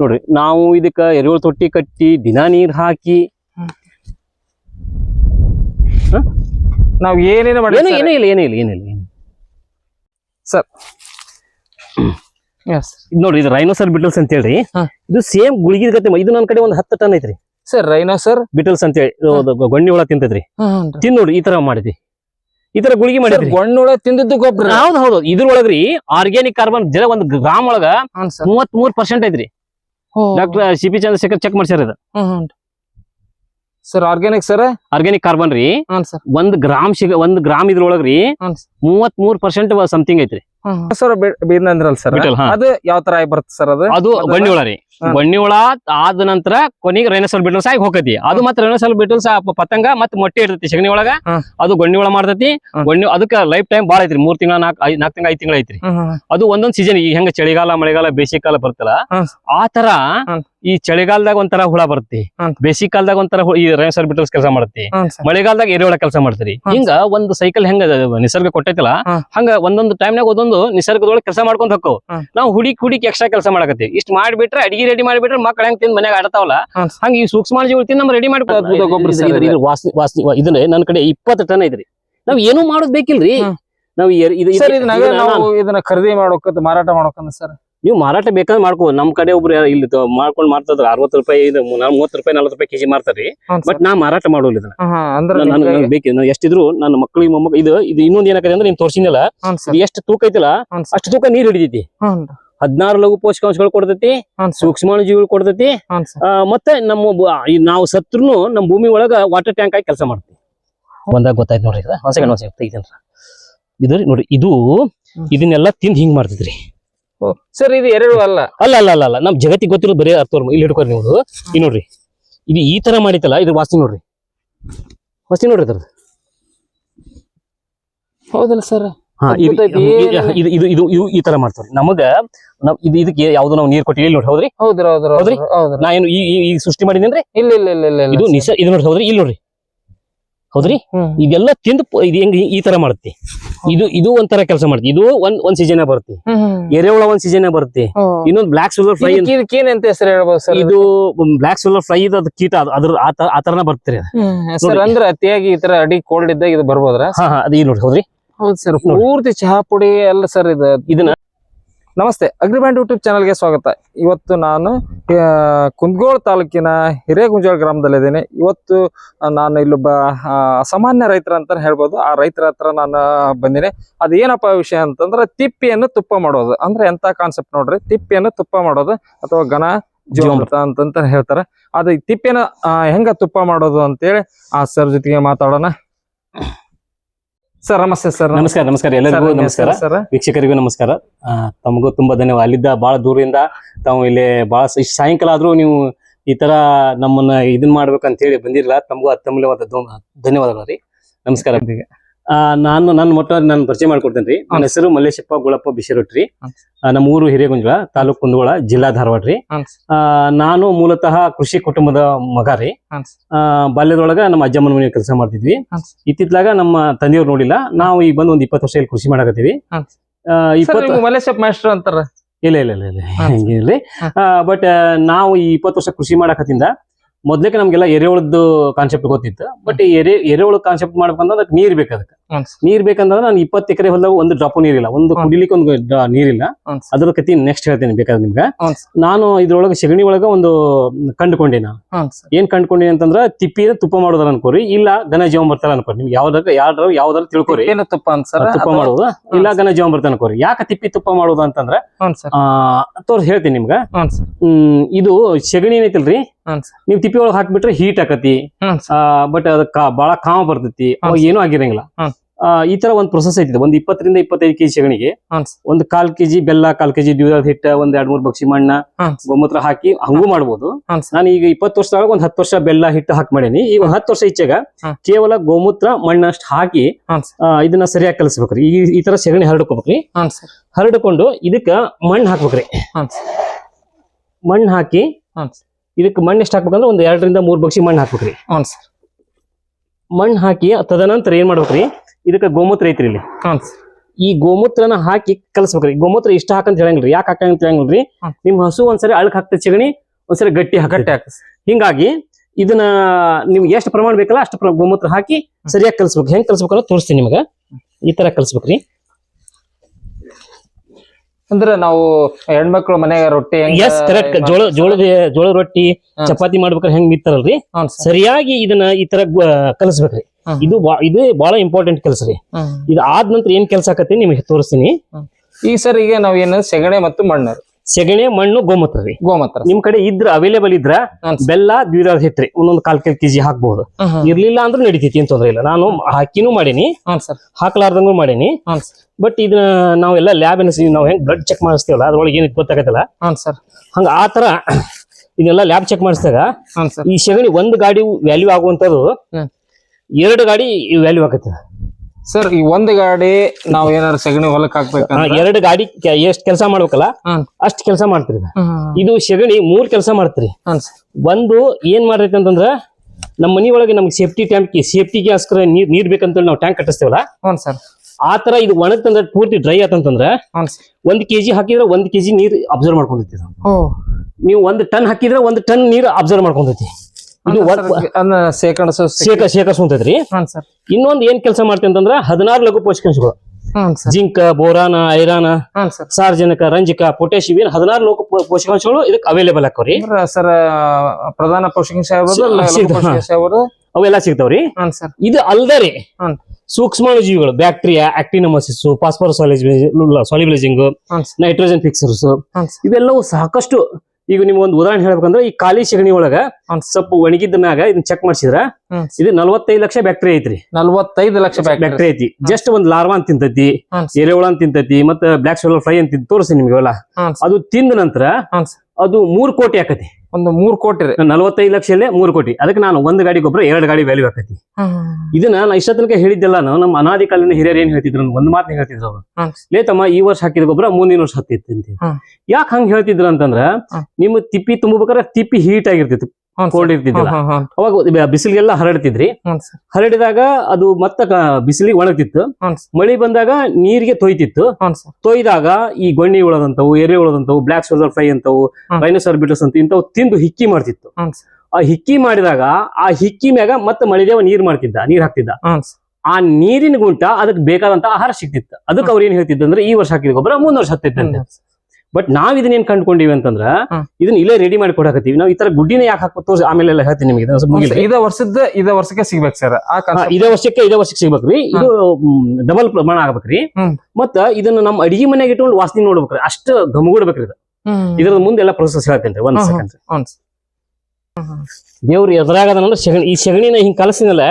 ನೋಡ್ರಿ ನಾವು ಇದಕ್ಕ ಎರೆಹುಳ ತೊಟ್ಟಿ ಕಟ್ಟಿ ದಿನ ನೀರ್ ಹಾಕಿ ನಾವು ಏನೇನು ಮಾಡಿ ಏನೂ ಏನೂ ಇಲ್ಲ ಏನೂ ಇಲ್ಲ ಏನಿಲ್ಲ ಸರ್. ಇದು ನೋಡ್ರಿ ಇದು ರೈನೋಸರ್ ಬಿಟಲ್ಸ್ ಅಂತ ಹೇಳ್ರಿ. ಇದು ಸೇಮ್ ಗುಳಿಗಿದ ಗತಿ ಇದು ನನ್ನ ಕಡೆ ಒಂದು ಹತ್ತು ಟನ್ ಐತ್ರಿ. ಸರ್ ರೈನೋಸರ್ ಬಿಟಲ್ಸ್ ಅಂತ ಹೇಳಿ ಗೊಂಡಿ ಹುಳ ತಿಂತದ್ರಿ ತಿಂದ್ ನೋಡ್ರಿ ಈ ತರ ಮಾಡಿದ್ವಿ. ಈ ತರ ಗುಳಿಗೆ ಮಾಡಿದ್ರಿ. ಗೊಣ್ಣುಳ ತಿಂದಿದ್ದು ಗೊಬ್ಬರ ಹೌದು ಹೌದು. ಇದ್ರೊಳಗ್ರಿ ಆರ್ಗ್ಯಾನಿಕ್ ಕಾರ್ಬನ್ ಜರ ಒಂದ್ ಗ್ರಾಮ್ ಒಳಗ ಮೂವತ್ ಮೂರ್ ಪರ್ಸೆಂಟ್ ಐತ್ರಿ. Doctor C P Chandrashekar check ಮಾಡ್ಸ್ಯಾರ ಇದು. Sir organic sir? Organic carbon ರೀ ಒಂದ್ ಗ್ರಾಮ್ ಸಿಗ ಒಂದ್ ಗ್ರಾಮ್ ಇದ್ರೊಳಗ್ರಿ ಮೂವತ್ ಮೂರ್ ಪರ್ಸೆಂಟ್ ಸಮಥಿಂಗ್ ಐತ್ರಿ. ಸರ್ ಬೀದ್ ಅಂದ್ರಲ್ಲ ಸರ್? ಅದು ಯಾವ ತರ ಆಗಿ ಬರುತ್ತೆ ಸರ್ ಅದು? ಅದು ಬಣ್ಣಿ ಹುಳ ರೀ. ಬಂಡಿ ಗೊಣ್ಣಿ ಹುಳ ಆದ ನಂತರ ಕೊನೆಗೆ ರೈನಸಲ್ ಬಿಟಲ್ಸ್ ಆಗಿ ಹೋಗತಿ ಅದು ಮತ್ತೆ ರೈನಸಲ್ ಬಿಟಲ್ಸ್ ಪತಂಗ ಮತ್ತೆ ಮೊಟ್ಟೆ ಇರ್ತೈತಿ ಸಗಣಿ ಒಳಗ. ಅದು ಗೊಂಡಿ ಹುಳ ಮಾಡ್ತೈತಿ ಗೊಂಡಿ ಅದಕ್ಕೆ ಲೈಫ್ ಟೈಮ್ ಬಾಳ ಐತ್ರಿ. ಮೂರ್ ತಿಂಗಳ ನಾಲ್ಕು ನಾಲ್ಕು ತಿಂಗಳ ಐದ್ ತಿಂಗಳ ಐತ್ರಿ. ಅದು ಒಂದೊಂದ್ ಸೀಸನ್ ಈಗ ಹೆಂಗ ಚಳಿಗಾಲ ಮಳೆಗಾಲ ಬೇಸಿಗೆ ಕಾಲ ಬರ್ತಲ್ಲ. ಆ ತರ. ಈ ಚಳಿಗಾಲದಾಗ ಒಂಥರ ಹುಳ ಬರುತ್ತೆ. ಬೇಸಿಗೆ ಕಾಲದಾಗ ಒಂಥರ ಈ ರೇಸರ್ ಬಿಟಲ್ಸ್ ಕೆಲಸ ಮಾಡುತ್ತೆ ಮಳೆಗಾಲದಾಗ ಎರೆಹುಳ ಕೆಲಸ ಮಾಡ್ತೀರಿ. ಹಿಂಗ ಒಂದು ಸೈಕಲ್ ಹೆಂಗ ನಿಸರ್ಗ ಕೊಟ್ಟೈತಲ್ಲ ಹಂಗ ಒಂದೊಂದು ಟೈಮ್ನಾಗ ಒಂದೊಂದು ನಿಸರ್ಗದೊಳಗೆ ಕೆಲಸ ಮಾಡ್ಕೊಂಡ್ ಹೋಕ್ಕವು. ನಾವು ಹುಡುಕಿ ಹುಡುಕಿ ಎಕ್ಸ್ಟ್ರಾ ಕೆಲಸ ಮಾಡಕತ್ತಿ ಇಷ್ಟ ಮಾಡ್ಬಿಟ್ರೆ ಅಡಿಗೆ ರೆಡಿ ಮಾಡ್ಬಿಟ್ರೆ ಮಕ್ಳ ಹೆಂಗ್ ತಿಂದ್ ಮನ್ಯಾಗ ಆಡ್ತಾವಲ್ಲ ಹಂಗ ಈ ಸೂಕ್ಷ್ಮ ಜೀವಿ ತಿಂದ್ ನಮ್ಮ ರೆಡಿ ಅದ್ಭುತ ಗೊಬ್ಬರ ಸರ್ ಇದು. ವಾಸನೆ ವಾಸನೆ ಇದನ್ನ ನನ್ನ ಕಡೆ ಇಪ್ಪತ್ತು ಟನ್ ಐತ್ರಿ. ನಾವ್ ಏನು ಮಾಡೋದ್ ಬೇಕಿಲ್ರಿ. ನಾವ್ ಸರ್ ಇದನ್ನ ಇದನ್ನ ನಾವು ಇದನ್ನ ಖರೀದಿ ಮಾಡೋಕಂತ ಮಾರಾಟ ಮಾಡೋಕಂತ ಸರ್. ನೀವು ಮಾರಾಟ ಬೇಕಾದ್ರೆ ಮಾಡ್ಕೋ. ನಮ್ ಕಡೆ ಒಬ್ರು ಇಲ್ಲಿ ಮಾಡ್ಕೊಂಡು ಮಾರ್ತಾರ ಅರವತ್ತು ರೂಪಾಯಿ ಮೂವತ್ತು ರೂಪಾಯಿ ನಲ್ವತ್ತು ರೂಪಾಯಿ ಕೆಜಿ ಮಾರ್ತಾರ್ರಿ ಬಟ್ ನಾ ಮಾರಾಟ ಮಾಡೋಲ್ಲ ಇದನ್ನ. ನಾನು ಎಷ್ಟಿದ್ರು ನನ್ನ ಮಕ್ಕಳಿಗೆ ಮೊಮ್ಮಕ್ ಇದು ಇದು ಇನ್ನೊಂದ್ ಏನಾಕತ್ತೆ ಅಂದ್ರೆ ನಿಮ್ ತೋರ್ಸಿನಲ್ಲ ಎಷ್ಟು ತೂಕ ಐತಲ್ಲ ಅಷ್ಟು ತೂಕ ನೀರ್ ಹಿಡಿದೈತಿ ಹದಿನಾರು ಲಘು ಪೋಷಕಾಂಶಗಳು ಕೊಡ್ತೈತಿ ಹ್ಞೂ ಸರ್. ಸೂಕ್ಷ್ಮಾಣು ಜೀವಿಗಳು ಕೊಡ್ತೈತಿ ಮತ್ತೆ ನಮ್ಮ ನಾವು ಸತ್ರುನು ನಮ್ಮ ಭೂಮಿ ಒಳಗ ವಾಟರ್ ಟ್ಯಾಂಕ್ ಆಗಿ ಕೆಲಸ ಮಾಡ್ತೀವಿ. ಒಂದಾಗ ಗೊತ್ತಾಯ್ತು ನೋಡ್ರಿ ಇದು. ನೋಡ್ರಿ ಇದು. ಇದನ್ನೆಲ್ಲ ತಿಂದ್ ಹಿಂಗ್ ಮಾಡ್ತಿದ್ರಿ ಸರ್ ಇದು ಎರಡು ಅಲ್ಲ. ಅಲ್ಲ ಅಲ್ಲ ಅಲ್ಲ ಅಲ್ಲ. ನಮ್ ಜಗತ್ತಿಗೆ ಗೊತ್ತಿರೋದು ಬರೀ ಅರ್ಥ ಇಲ್ಲಿ ಹಿಡ್ಕೊರಿ ನೀವು. ಇಲ್ಲಿ ನೋಡ್ರಿ. ಇದು ಈ ತರ ಮಾಡಿತಲ್ಲ ಇದು ವಾಸ್ತಿ ನೋಡ್ರಿ. ವಾಸ್ತಿ ನೋಡ್ರಿ ಅದ್ರದ್ದು. ಹೌದಲ್ಲ ಸರ್? ಇದು. ಇದು ಇದು ಇದು ಈ ತರ ಮಾಡ್ತಾವ್ರಿ. ನಮಗ ನಾವ್ ಇದು ಇದಕ್ಕೆ ಯಾವ್ದು ನಾವು ನೀರ್ ಕೊಟ್ಟಿಲ್ಲ ನೋಡ್ರಿ ನೋಡಿ ಹೌದ್ರಿ ಹೌದ್ರ ಹೌದ್ರ ಹೌದ್ರಿ? ನಾ ಏನು ಈ ಈ- ಈ ಸೃಷ್ಟಿ ಮಾಡಿದೇನ್ರಿ ಇಲ್ಲ ಇಲ್ಲ ಇಲ್ಲ ಇಲ್ಲ ಇದು. ನಿಸ ಇದು ನೋಡಿ ಹೌದ್ರಿ? ಇಲ್ಲಿ ನೋಡ್ರಿ. ಹೌದ್ರಿ. ಇದೆಲ್ಲ ತಿಂದು ಇದು ಹೆಂಗ್ ಈ ತರ ಮಾಡುತ್ತೆ. ಇದು ಇದು ಒಂಥರ ಕೆಲಸ ಮಾಡುತ್ತೆ ಇದು ಒಂದ್ ಒಂದ್ ಸೀಸನ್ ಬರುತ್ತೆ. ಎರೆಹುಳ ಒಂದ್ ಸೀಸನ್ ಬರುತ್ತೆ. ಇನ್ನೊಂದು ಬ್ಲಾಕ್ ಸಿಲ್ವರ್ ಫ್ರೈ ಏನಂತ ಹೆಸರು ಹೇಳ್ಬೋದು ಸರ್ ಇದು ಬ್ಲಾಕ್ ಸಿಲ್ವರ್ ಫ್ರೈ ಇದು ಅದು ಕೀಟ. ಅದು- ಅದ್ರ ಆ ತರ ಆ ತರನ ಬರ್ತಾರೆ. ಸರ್. ಅಂದ್ರೆ ಅತಿಯಾಗಿ ಈ ತರ ಅಡಿ ಕೋಲ್ಡ್ ಇದ್ದಾಗ ಇದು ಬರ್ಬೋದ್ರ? ಹಾ ಅದು ಇಲ್ಲಿ ನೋಡಿ ಹೌದ್ರಿ? ಹೌದು ಸರ್. ಪೂರ್ತಿ ಚಹಾ ಪುಡಿ ಎಲ್ಲ ಸರ್ ಇದು ಇದನ್ನ ನಮಸ್ತೆ ಅಗ್ರಿಬ್ಯಾಂಡ್ ಯೂಟ್ಯೂಬ್ ಚಾನಲ್ಗೆ ಸ್ವಾಗತ. ಇವತ್ತು ನಾನು ಕುಂದಗೋಳ ತಾಲೂಕಿನ ಹಿರೇಗುಂಜೋಳ ಗ್ರಾಮದಲ್ಲಿದ್ದೇನೆ. ಇವತ್ತು ನಾನು ಇಲ್ಲೊಬ್ಬ ಅಸಾಮಾನ್ಯ ರೈತರ ಅಂತ ಹೇಳ್ಬೋದು. ಆ ರೈತರ ಹತ್ರ ನಾನು ಬಂದಿನಿ. ಅದು ಏನಪ್ಪ ವಿಷಯ ಅಂತಂದ್ರೆ, ತಿಪ್ಪಿಯನ್ನು ತುಪ್ಪ ಮಾಡೋದು. ಅಂದ್ರೆ ಎಂತ ಕಾನ್ಸೆಪ್ಟ್ ನೋಡ್ರಿ? ತಿಪ್ಪಿಯನ್ನು ತುಪ್ಪ ಮಾಡೋದು ಅಥವಾ ಘನ ಜೀವಮೃತ ಅಂತಂತ ಹೇಳ್ತಾರೆ. ಅದು ತಿಪ್ಪಿನ ಹೆಂಗ ತುಪ್ಪ ಮಾಡೋದು ಅಂತೇಳಿ, ಆ, ಸರ್ ಜೊತೆಗೆ ಮಾತಾಡೋಣ. ಸರ್ ನಮಸ್ತೆ ಸರ್. ನಮಸ್ಕಾರ ನಮಸ್ಕಾರ. ಎಲ್ಲರಿಗೂ ನಮಸ್ಕಾರ. ಸರ್. ವೀಕ್ಷಕರಿಗೂ ನಮಸ್ಕಾರ. ತಮಗೂ ತುಂಬಾ ಧನ್ಯವಾದ. ಅಲ್ಲಿದ್ದ ಬಹಳ ದೂರದಿಂದ ತಾವು ಇಲ್ಲಿ ಬಹಳ ಸಾಯಂಕಾಲ ಆದ್ರೂ ನೀವು ಈ ತರ ನಮ್ಮನ್ನ ಇದನ್ ಮಾಡ್ಬೇಕಂತ ಹೇಳಿ ಬಂದಿರಲ್ಲ ತಮಗೂ ಅತ್ಯಮೂಲ್ಯವಾದ ಧನ್ಯವಾದಗಳು ರೀ. ನಮಸ್ಕಾರ. ನಾನು ನನ್ನ ಮೊಟ್ಟ ನಾನು ಪರಿಚಯ ಮಾಡ್ಕೊಡ್ತೇನೆ ರೀ ನನ್ನ ಹೆಸರು ಮಲ್ಲೇಶಪ್ಪ ಗುಳಪ್ಪ ಬಿಶಿರೊಟ್ರಿ ನಮ್ಮ ಊರು ಹಿರೇಗುಂಜಳ ತಾಲೂಕ್ ಕುಂದಗೋಳ ಜಿಲ್ಲಾ ಧಾರವಾಡ ರೀ ಆ, ನಾನು ಮೂಲತಃ ಕೃಷಿ ಕುಟುಂಬದ ಮಗ ರೀ. ಬಾಲ್ಯದೊಳಗ ನಮ್ಮ ಅಜ್ಜಮ್ಮನ ಮನೆ ಕೆಲಸ ಮಾಡ್ತಿದ್ವಿ. ಇತ್ತಿತ್ಲಾಗ ನಮ್ಮ ತಂದೆಯವ್ರು ನೋಡಿಲ್ಲ. ನಾವು ಈಗ ಬಂದು ಒಂದ್ ಇಪ್ಪತ್ತು ವರ್ಷ ಇಲ್ಲಿ ಕೃಷಿ ಮಾಡಕತ್ತೀವಿ. ಮಲ್ಲೇಶಪ್ಪ ಇಪ್ಪತ್ತು ಮಾಸ್ಟರ್ ಅಂತಾರ. ಇಲ್ಲ ಇಲ್ಲ ಇಲ್ಲ ಇಲ್ಲ. ಬಟ್ ನಾವು ಈ ಇಪ್ಪತ್ತು ವರ್ಷ ಕೃಷಿ ಮಾಡಕತ್ತಿಂದ ಮೊದ್ಲಕ್ಕೆ ನಮ್ಗೆಲ್ಲ ಎರೆಹುಳದ್ದು ಕಾನ್ಸೆಪ್ಟ್ ಗೊತ್ತಿತ್ತು ಬಟ್ ಎರೆ ಎರೆಹುಳ ಕಾನ್ಸೆಪ್ಟ್ ಮಾಡ್ಬೇಕಂದ್ರೆ ಅದಕ್ಕೆ ನೀರ್ ಬೇಕು ಅದಕ್ಕೆ. ನೀರ್ ಬೇಕಂದ್ರೆ ನಾನು ಇಪ್ಪತ್ತು ಎಕರೆ ಹೊಲದಾಗ ಒಂದು ಡ್ರಾಪ್ ನೀರಿಲ್ಲ ಒಂದು. ಕುಡಿಲಿಕ್ಕೆ ಒಂದು ನೀರಿಲ್ಲ. ಅದ್ರ ಕತಿ ನೆಕ್ಸ್ಟ್ ಹೇಳ್ತೇನೆ ಬೇಕಾದ್ರೆ ನಿಮ್ಗೆ ನಾನು ಇದ್ರೊಳಗೆ ಸೆಗಣಿ ಒಳಗ ಒಂದು ಕಂಡುಕೊಂಡೆ ನಾನು ಏನ್ ಕಂಡುಕೊಂಡೆ ಅಂತಂದ್ರ ತಿಪ್ಪಿ ತುಪ್ಪ ಮಾಡೋದ್ರ ಅನ್ಕೋರಿ ಇಲ್ಲ ಘನ ಜೀವ ಬರ್ತಾರ ಅನ್ಕೋರಿ ನಿಮ್ಗೆ ಯಾವ್ದಾಗ ಯಾರ ಯಾವ್ದಾರು ತಿಳ್ಕೊರಿ ಏನು ತುಪ್ಪ ಅಂತ ತುಪ್ಪ ಮಾಡೋದು ಇಲ್ಲ ಘನ ಜೀವ ಬರ್ತಾರ ಅನ್ಕೋರಿ ಯಾಕೆ ತಿಪ್ಪಿ ತುಪ್ಪ ಮಾಡೋದು ಅಂತಂದ್ರ ತೋರ್ಸ್ ಹೇಳ್ತೀನಿ ನಿಮ್ಗ ಹ್ಮ್ ಇದು ಸೆಗಣಿ ಏನೈತಿಲ್ರಿ ನೀವ್ ತಿಪ್ಪಿ ಒಳಗ್ ಹಾಕ್ಬಿಟ್ರೆ ಹೀಟ್ ಆಕತಿ ಬಟ್ ಅದಕ್ಕ ಬಹಳ ಕಾಮ ಬರ್ತೈತಿ ಏನೂ ಆಗಿರಂಗಿಲ್ಲ ಈ ತರ ಒಂದ್ ಪ್ರೊಸೆಸ್ ಐತಿದೆ ಒಂದ್ ಇಪ್ಪತ್ತರಿಂದ ಇಪ್ಪತ್ತೈದು ಕೆಜಿ ಸೆಗಣಿಗೆ. ಒಂದು ಕಾಲ್ ಕೆಜಿ ಬೆಲ್ಲ ಕಾಲ್ ಕೆಜಿ ದ್ವಿದಳ ಹಿಟ್ಟ ಒಂದ್ ಎರಡ್ ಮೂರ್ ಬಕ್ಷಿ ಮಣ್ಣ. ಗೋಮೂತ್ರ ಹಾಕಿ ಹಂಗೂ ಮಾಡಬಹುದು ನಾನು ಈಗ ಇಪ್ಪತ್ತು ವರ್ಷದಾಗ ಒಂದ್ ಹತ್ತು ವರ್ಷ ಬೆಲ್ಲ ಹಿಟ್ಟು ಹಾಕಿ ಮಾಡೇನಿ. ಈಗ ಒಂದ್ ಹತ್ತು ವರ್ಷ ಈಚೆಗ ಹ್ಮ್. ಕೇವಲ ಗೋಮೂತ್ರ ಮಣ್ಣಷ್ಟು ಹಾಕಿ ಹ್ಞೂ ಸರ್. ಆ, ಇದನ್ನ ಸರಿಯಾಗಿ ಕಲಿಸ್ಬೇಕ್ರಿ ಈ ಈ ತರ ಸೆಗಣಿ ಹರಡ್ಕೋಬೇಕ್ರಿ. ಹರಡ್ಕೊಂಡು ಇದಕ್ಕ ಮಣ್ಣು ಹಾಕ್ಬೇಕ್ರಿ. ಮಣ್ಣು ಹಾಕಿ ಇದಕ್ಕೆ ಮಣ್ಣು ಎಷ್ಟು ಹಾಕ್ಬೇಕಂದ್ರೆ ಒಂದ್ ಎರಡರಿಂದ ಮೂರ್ ಬಕ್ಷಿ ಮಣ್ಣು ಹಾಕ್ಬೇಕ್ರಿ. ಮಣ್ಣು ಹಾಕಿ ತದನಂತರ ಏನ್ ಮಾಡ್ಬೇಕ್ರಿ? ಇದಕ್ಕೆ ಗೋಮೂತ್ರ ಐತ್ರಿ ಇಲ್ಲಿ. ಈ ಗೋಮೂತ್ರನ ಹಾಕಿ ಕಲಸ್ಬೇಕ್ರಿ. ಗೋಮೂತ್ರ ಇಷ್ಟ ಹಾಕಂತ ಹೇಳಂಗಿಲ್ರಿ. ಯಾಕೆ ಹಾಕಂತ ಹೇಳಂಗಿಲ್ರಿ. ನಿಮ್ ಹಸು ಒಂದ್ಸರಿ ಅಳಕ್ ಹಾಕ್ತ ಚಗಣಿ ಒಂದ್ಸರಿ ಗಟ್ಟಿ ಗಟ್ಟಿ ಹಿಂಗಾಗಿ ಇದನ್ನ ನಿಮ್ಗೆ ಎಷ್ಟು ಪ್ರಮಾಣ ಬೇಕಲ್ಲ ಅಷ್ಟು ಗೋಮೂತ್ರ ಹಾಕಿ ಸರಿಯಾಗಿ ಕಲ್ಸ್ಬೇಕು. ಹೆಂಗ್ ಕಲ್ಸ್ಬೇಕು ಅನ್ನೋದು ತೋರಿಸ್ತೀನಿ ನಿಮಗ. ಈ ತರ ಕಲಸ್ಬೇಕ್ರಿ. ಅಂದ್ರೆ ನಾವು ಹೆಣ್ಮಕ್ಳು ಮನೆಗೆ ರೊಟ್ಟಿ ಎಸ್ ಕರೆಕ್ಟ್ ಜೋಳ ಜೋಳದ ಜೋಳದ ರೊಟ್ಟಿ ಚಪಾತಿ ಮಾಡ್ಬೇಕಾದ್ರೆ ಹೆಂಗ್ ಮಿತ್ತಾರಲ್ರಿ? ಸರಿಯಾಗಿ ಇದನ್ನ ಈ ತರ ಕಲಸ್ಬೇಕ್ರಿ. ಇದು ಇದು ಬಹಳ ಇಂಪಾರ್ಟೆಂಟ್ ಕೆಲಸ ರೀ. ಇದು ಆದ ನಂತರ ಏನ್ ಕೆಲಸ ಆಕತಿ ನಿಮಗೆ ತೋರಿಸ್ತೀನಿ. ಈ ಸರ್ ಈಗ ನಾವ್ ಏನ ಸೆಗಣಿ ಮತ್ತು ಮಣ್ಣು ಸೆಗಣಿ ಮಣ್ಣು ಗೋಮೂತ್ರ ರೀ. ಗೋಮೂತ್ರ ನಿಮ್ ಕಡೆ ಇದ್ರ ಅವೈಲೇಬಲ್ ಇದ್ರ. ಬೆಲ್ಲ ದ್ವಿದಳ ಹಿತ್ರಿ ಒಂದೊಂದು ಕಾಲ್ ಕೆಲ್ ಕೆಜಿ ಹಾಕ್ಬಹುದು. ಇರ್ಲಿಲ್ಲ ಅಂದ್ರೂ ನಡಿತೈತಿ ಏನ್ ತೊಂದ್ರೆ ಇಲ್ಲ. ನಾನು ಹಾಕಿನೂ ಮಾಡೀನಿ. ಹಾಕ್ಲಾರ್ದಂಗೂ ಮಾಡೀನಿ. ಬಟ್ ಇದನ್ನ ನಾವೆಲ್ಲ ಲ್ಯಾಬ್ ಎನ್ಸಿ ನಾವು ಹೆಂಗ್ ಬ್ಲಡ್ ಚೆಕ್ ಮಾಡಿಸ್ತೇವಲ್ಲ ಅದ್ರೊಳಗೆ ಏನ್ ಗೊತ್ತಾಗತ್ತಲ್ಲ? ಸರ್. ಹಂಗ ಆ ತರ ಇದನ್ನೆಲ್ಲ ಲ್ಯಾಬ್ ಚೆಕ್ ಮಾಡಿಸಿದಾಗ ಈ ಸೆಗಣಿ ಒಂದು ಗಾಡಿ ವ್ಯಾಲ್ಯೂ ಆಗುವಂತದ್ದು. ಎರಡು ಗಾಡಿ ವ್ಯಾಲ್ಯೂ ಆಗತ್ತೆ ಸರ್ ಈ ಒಂದ್ ಗಾಡಿ ನಾವ್ ಏನಾರ ಸೆಗಣಿ ಹೊಲಕ್ ಹಾಕ್ಬೇಕು ಎರಡು ಗಾಡಿ ಎಷ್ಟ್ ಕೆಲಸ ಮಾಡ್ಬೇಕಲ್ಲ? ಅಷ್ಟ್ ಕೆಲಸ ಮಾಡ್ತೀರಿ ಇದು. ಸಗಣಿ ಮೂರ್ ಕೆಲಸ ಮಾಡ್ತೀರಿ. ಒಂದು ಏನ್ ಮಾಡೈತೆ ಅಂತಂದ್ರ ನಮ್ಮ ಮನಿ ಒಳಗೆ ನಮ್ಗೆ ಸೇಫ್ಟಿ ಟ್ಯಾಂಕ್ ಸೇಫ್ಟಿಗೋಸ್ಕರ ನೀರ್ ನೀರ್ ಬೇಕಂತೇಳಿ ನಾವು ಟ್ಯಾಂಕ್ ಕಟ್ಟಿಸ್ತೇವಲ್ಲ? ಆತರ ಸರ್ ಆ ತರ ಇದು ಒಣಗ್ತಂದ್ರೆ ಪೂರ್ತಿ ಡ್ರೈ ಆತಂತಂದ್ರ ಒಂದ್ ಕೆಜಿ ಹಾಕಿದ್ರೆ ಒಂದ್ ಕೆಜಿ ನೀರ್ ಅಬ್ಸರ್ವ್ ಮಾಡ್ಕೊಂಡಿರ್ತೀವಿ. ನೀವು. ಒಂದ್ ಟನ್ ಹಾಕಿದ್ರೆ ಒಂದ್ ಟನ್ ನೀರ್ ಅಬ್ಸರ್ವ್ ಮಾಡ್ಕೊಂತೈತಿ ಇದು ಸುಂತೈತ್ರಿ ಇನ್ನೊಂದ್ ಏನ್ ಕೆಲಸ ಮಾಡ್ತೀವಿ ಅಂತಂದ್ರ ಹದಿನಾರು ಲಘು ಪೋಷಕಾಂಶಗಳು. ಜಿಂಕ್ ಬೋರಾನ ಐರಾನ ಸಾರ್ವಜನಿಕ ರಂಜಕ ಪೊಟ್ಯಾಶಿಯಂ ಏನ್ ಹದಿನಾರು ಲೋಕ ಪೋಷಕಾಂಶಗಳು ಇದಕ್ಕೆ ಅವೈಲೇಬಲ್ ಅಂದ್ರ ಸರ್ ಪ್ರಧಾನ ಪೋಷಕಾಂಶ ಅವೆಲ್ಲ ಸಿಗ್ತಾವ್ರಿ. ಇದು ಅಲ್ದರಿ ರೀ ಹ್ಞೂ. ಸೂಕ್ಷ್ಮಾಣು ಜೀವಿಗಳು bacteria actinomycetes phosphor solubilizing nitrogen fixers ಇವೆಲ್ಲವೂ ಸಾಕಷ್ಟು ಈಗ ನಿಮ್ಗೆ ಒಂದು ಉದಾಹರಣೆ ಹೇಳ್ಬೇಕಂದ್ರೆ ಈ ಖಾಲಿ ಸೆಗಣಿ ಒಳಗ ಸ್ವಲ್ಪ ಒಣಗಿದ ಮ್ಯಾಗ ಇದನ್ನ ಚೆಕ್ ಮಾಡಿಸಿದ್ರ? ಇದು ನಲವತ್ತೈದು ಲಕ್ಷ ಬ್ಯಾಕ್ಟೀರಿಯಾ ಐತ್ರಿ. ನಲ್ವತ್ತೈದು ಲಕ್ಷ ಬ್ಯಾಕ್ಟೀರಿಯಾ ಬ್ಯಾಕ್ಟೀರಿಯಾ ಐತಿ. ಜಸ್ಟ್ ಒಂದ್ ಲಾರ್ವಾ ಅಂತ ತಿಂತೈತಿ ಎರೆಹುಳ ಅಂತ ತಿಂತೈತಿ ಮತ್ತೆ ಬ್ಲಾಕ್ ಸೋಲರ್ ಫ್ರೈ ಅಂತ ತೋರಿಸಿ ನಿಮ್ಗೆಲ್ಲ ಅದು ತಿಂದ ನಂತರ ಅದು ಮೂರ್ ಕೋಟಿ ಆಕತಿ. ಒಂದು ಮೂರ್ ಕೋಟಿ ರೀ. ನಲವತ್ತೈದು ಲಕ್ಷಲ್ಲೇ ಮೂರು ಕೋಟಿ. ಅದಕ್ಕೆ ನಾನು ಒಂದು ಗಾಡಿ ಗೊಬ್ಬರ ಎರಡು ಗಾಡಿ ವ್ಯಾಲ್ಯೂ ಆಕೈತಿ ಇದನ್ನ ನಾ ಇಷ್ಟ ತನಕ ಹೇಳಿದ್ದೆಲ್ಲ ನಾವು ನಮ್ಮ ಅನಾದಿ ಕಾಲಿನ ಹಿರಿಯರು ಏನ್ ಹೇಳ್ತಿದ್ರು ಒಂದು ಮಾತನ್ನ ಹೇಳ್ತಿದ್ರು ಅವ್ರು. ಲೇ ತಮ್ಮ ಈ ವರ್ಷ ಹಾಕಿದ ಗೊಬ್ಬರ ಮುಂದಿನ ವರ್ಷ ಹತ್ತಿತ್ತು ಅಂತ ಹ್ಮ್. ಯಾಕೆ ಹಂಗ ಹೇಳ್ತಿದ್ರು ಅಂತಂದ್ರ. ನಿಮ್ಮ ತಿಪ್ಪಿ ತುಂಬಬೇಕಾದ್ರೆ ತಿಪ್ಪಿ ಹೀಟ್ ಆಗಿರ್ತಿತ್ತು. ಕೋಲ್ಡ್ ಇರ್ತಿದ್ದಿಲ್ಲ. ಅವಾಗ ಬಿಸಿಲಿಗೆಲ್ಲ ಹರಡ್ತಿದ್ರಿ. ಹರಡಿದಾಗ ಅದು ಮತ್ತ ಬಿಸಿಲಿಗೆ ಒಣಗ್ತಿತ್ತು. ಮಳಿ ಬಂದಾಗ ನೀರಿಗೆ ತೊಯ್ತಿತ್ತು. ತೊಯ್ದಾಗ ಈ ಗೊಣ್ಣಿ ಉಳದಂತವು ಎರೆ ಉಳದಂತವು ಬ್ಲಾಕ್ ಸೋಲ್ಜರ್ ಫ್ರೈ ಅಂತವು ರೈನೋಸರ್ ರೈನೋಸರ್ಬಿಟಸ್ ಅಂತ ಇಂಥವು ತಿಂದು ಹಿಕ್ಕಿ ಮಾಡ್ತಿತ್ತು. ಆ ಹಿಕ್ಕಿ ಮಾಡಿದಾಗ ಆ ಹಿಕ್ಕಿ ಮ್ಯಾಗ ಮತ್ತೆ ಮಳಿದೇವ ನೀರ್ ಮಾಡ್ತಿದ್ದ ನೀರ್ ಹಾಕ್ತಿದ್ದ. ಆ ನೀರಿನ ಗುಂಟ ಅದಕ್ಕೆ ಬೇಕಾದಂತ ಆಹಾರ ಸಿಗ್ತಿತ್ತು. ಅದಕ್ಕೆ ಅವ್ರು ಏನ್ ಹೇಳ್ತಿದ್ದಂದ್ರೆ ಈ ವರ್ಷ ಹಾಕಿದ ಗೊಬ್ಬರ ಮುಂದ್ ವರ್ಷ ಹತ್ತಿತ್ತು ಅಂತ. ಬಟ್ ನಾವ್ ಇದನ್ನ ಏನ್ ಕಂಡ್ಕೊಂಡಿವಿ ಅಂತಂದ್ರ ಇದನ್ನ ಇಲ್ಲೇ ರೆಡಿ ಮಾಡಿ ಕೊಡಕತ್ತೀವಿ. ನಾವು ಈ ತರ ಗುಡ್ಡಿನ ಯಾಕೆ ಹಾಕ್ಬೇಕು ತೋರಿಸಿ ಆಮೇಲೆ ಎಲ್ಲ ಹೇಳ್ತೀನಿ ನಿಮಗೆ ಇದೇ ವರ್ಷದ ಇದ ವರ್ಷಕ್ಕೆ ಸಿಗ್ಬೇಕು ಸರ್ ಇದೇ ವರ್ಷಕ್ಕೆ ಇದೇ ವರ್ಷಕ್ಕೆ ಸಿಗ್ಬೇಕ್ರಿ ಇದು ಡಬಲ್ ಪ್ರಮಾಣ ಆಗ್ಬೇಕ್ರಿ. ಮತ್ತ ಇದನ್ನ ನಮ್ಮ ಅಡಿಗೆ ಮನೆಗೆ ಇಟ್ಕೊಂಡು ವಾಸನೆ ನೋಡ್ಬೇಕ್ರಿ. ಅಷ್ಟ ಗಮಗೂಡ್ಬೇಕ್ರಿ ಇದು. ಇದ್ರ ಮುಂದೆ ಎಲ್ಲ ಪ್ರೊಸೆಸ್ ಹೇಳ್ತೇನೆ ಒಂದ್. ಸೆಕೆಂಡ್ ದೇವ್ರು ಎದುರಾಗದಂದ್ರೆ ಸಗಣಿ ಈ ಸಗಣಿನ ಹಿಂಗ್ ಕಲಸಿನಲ್ಲ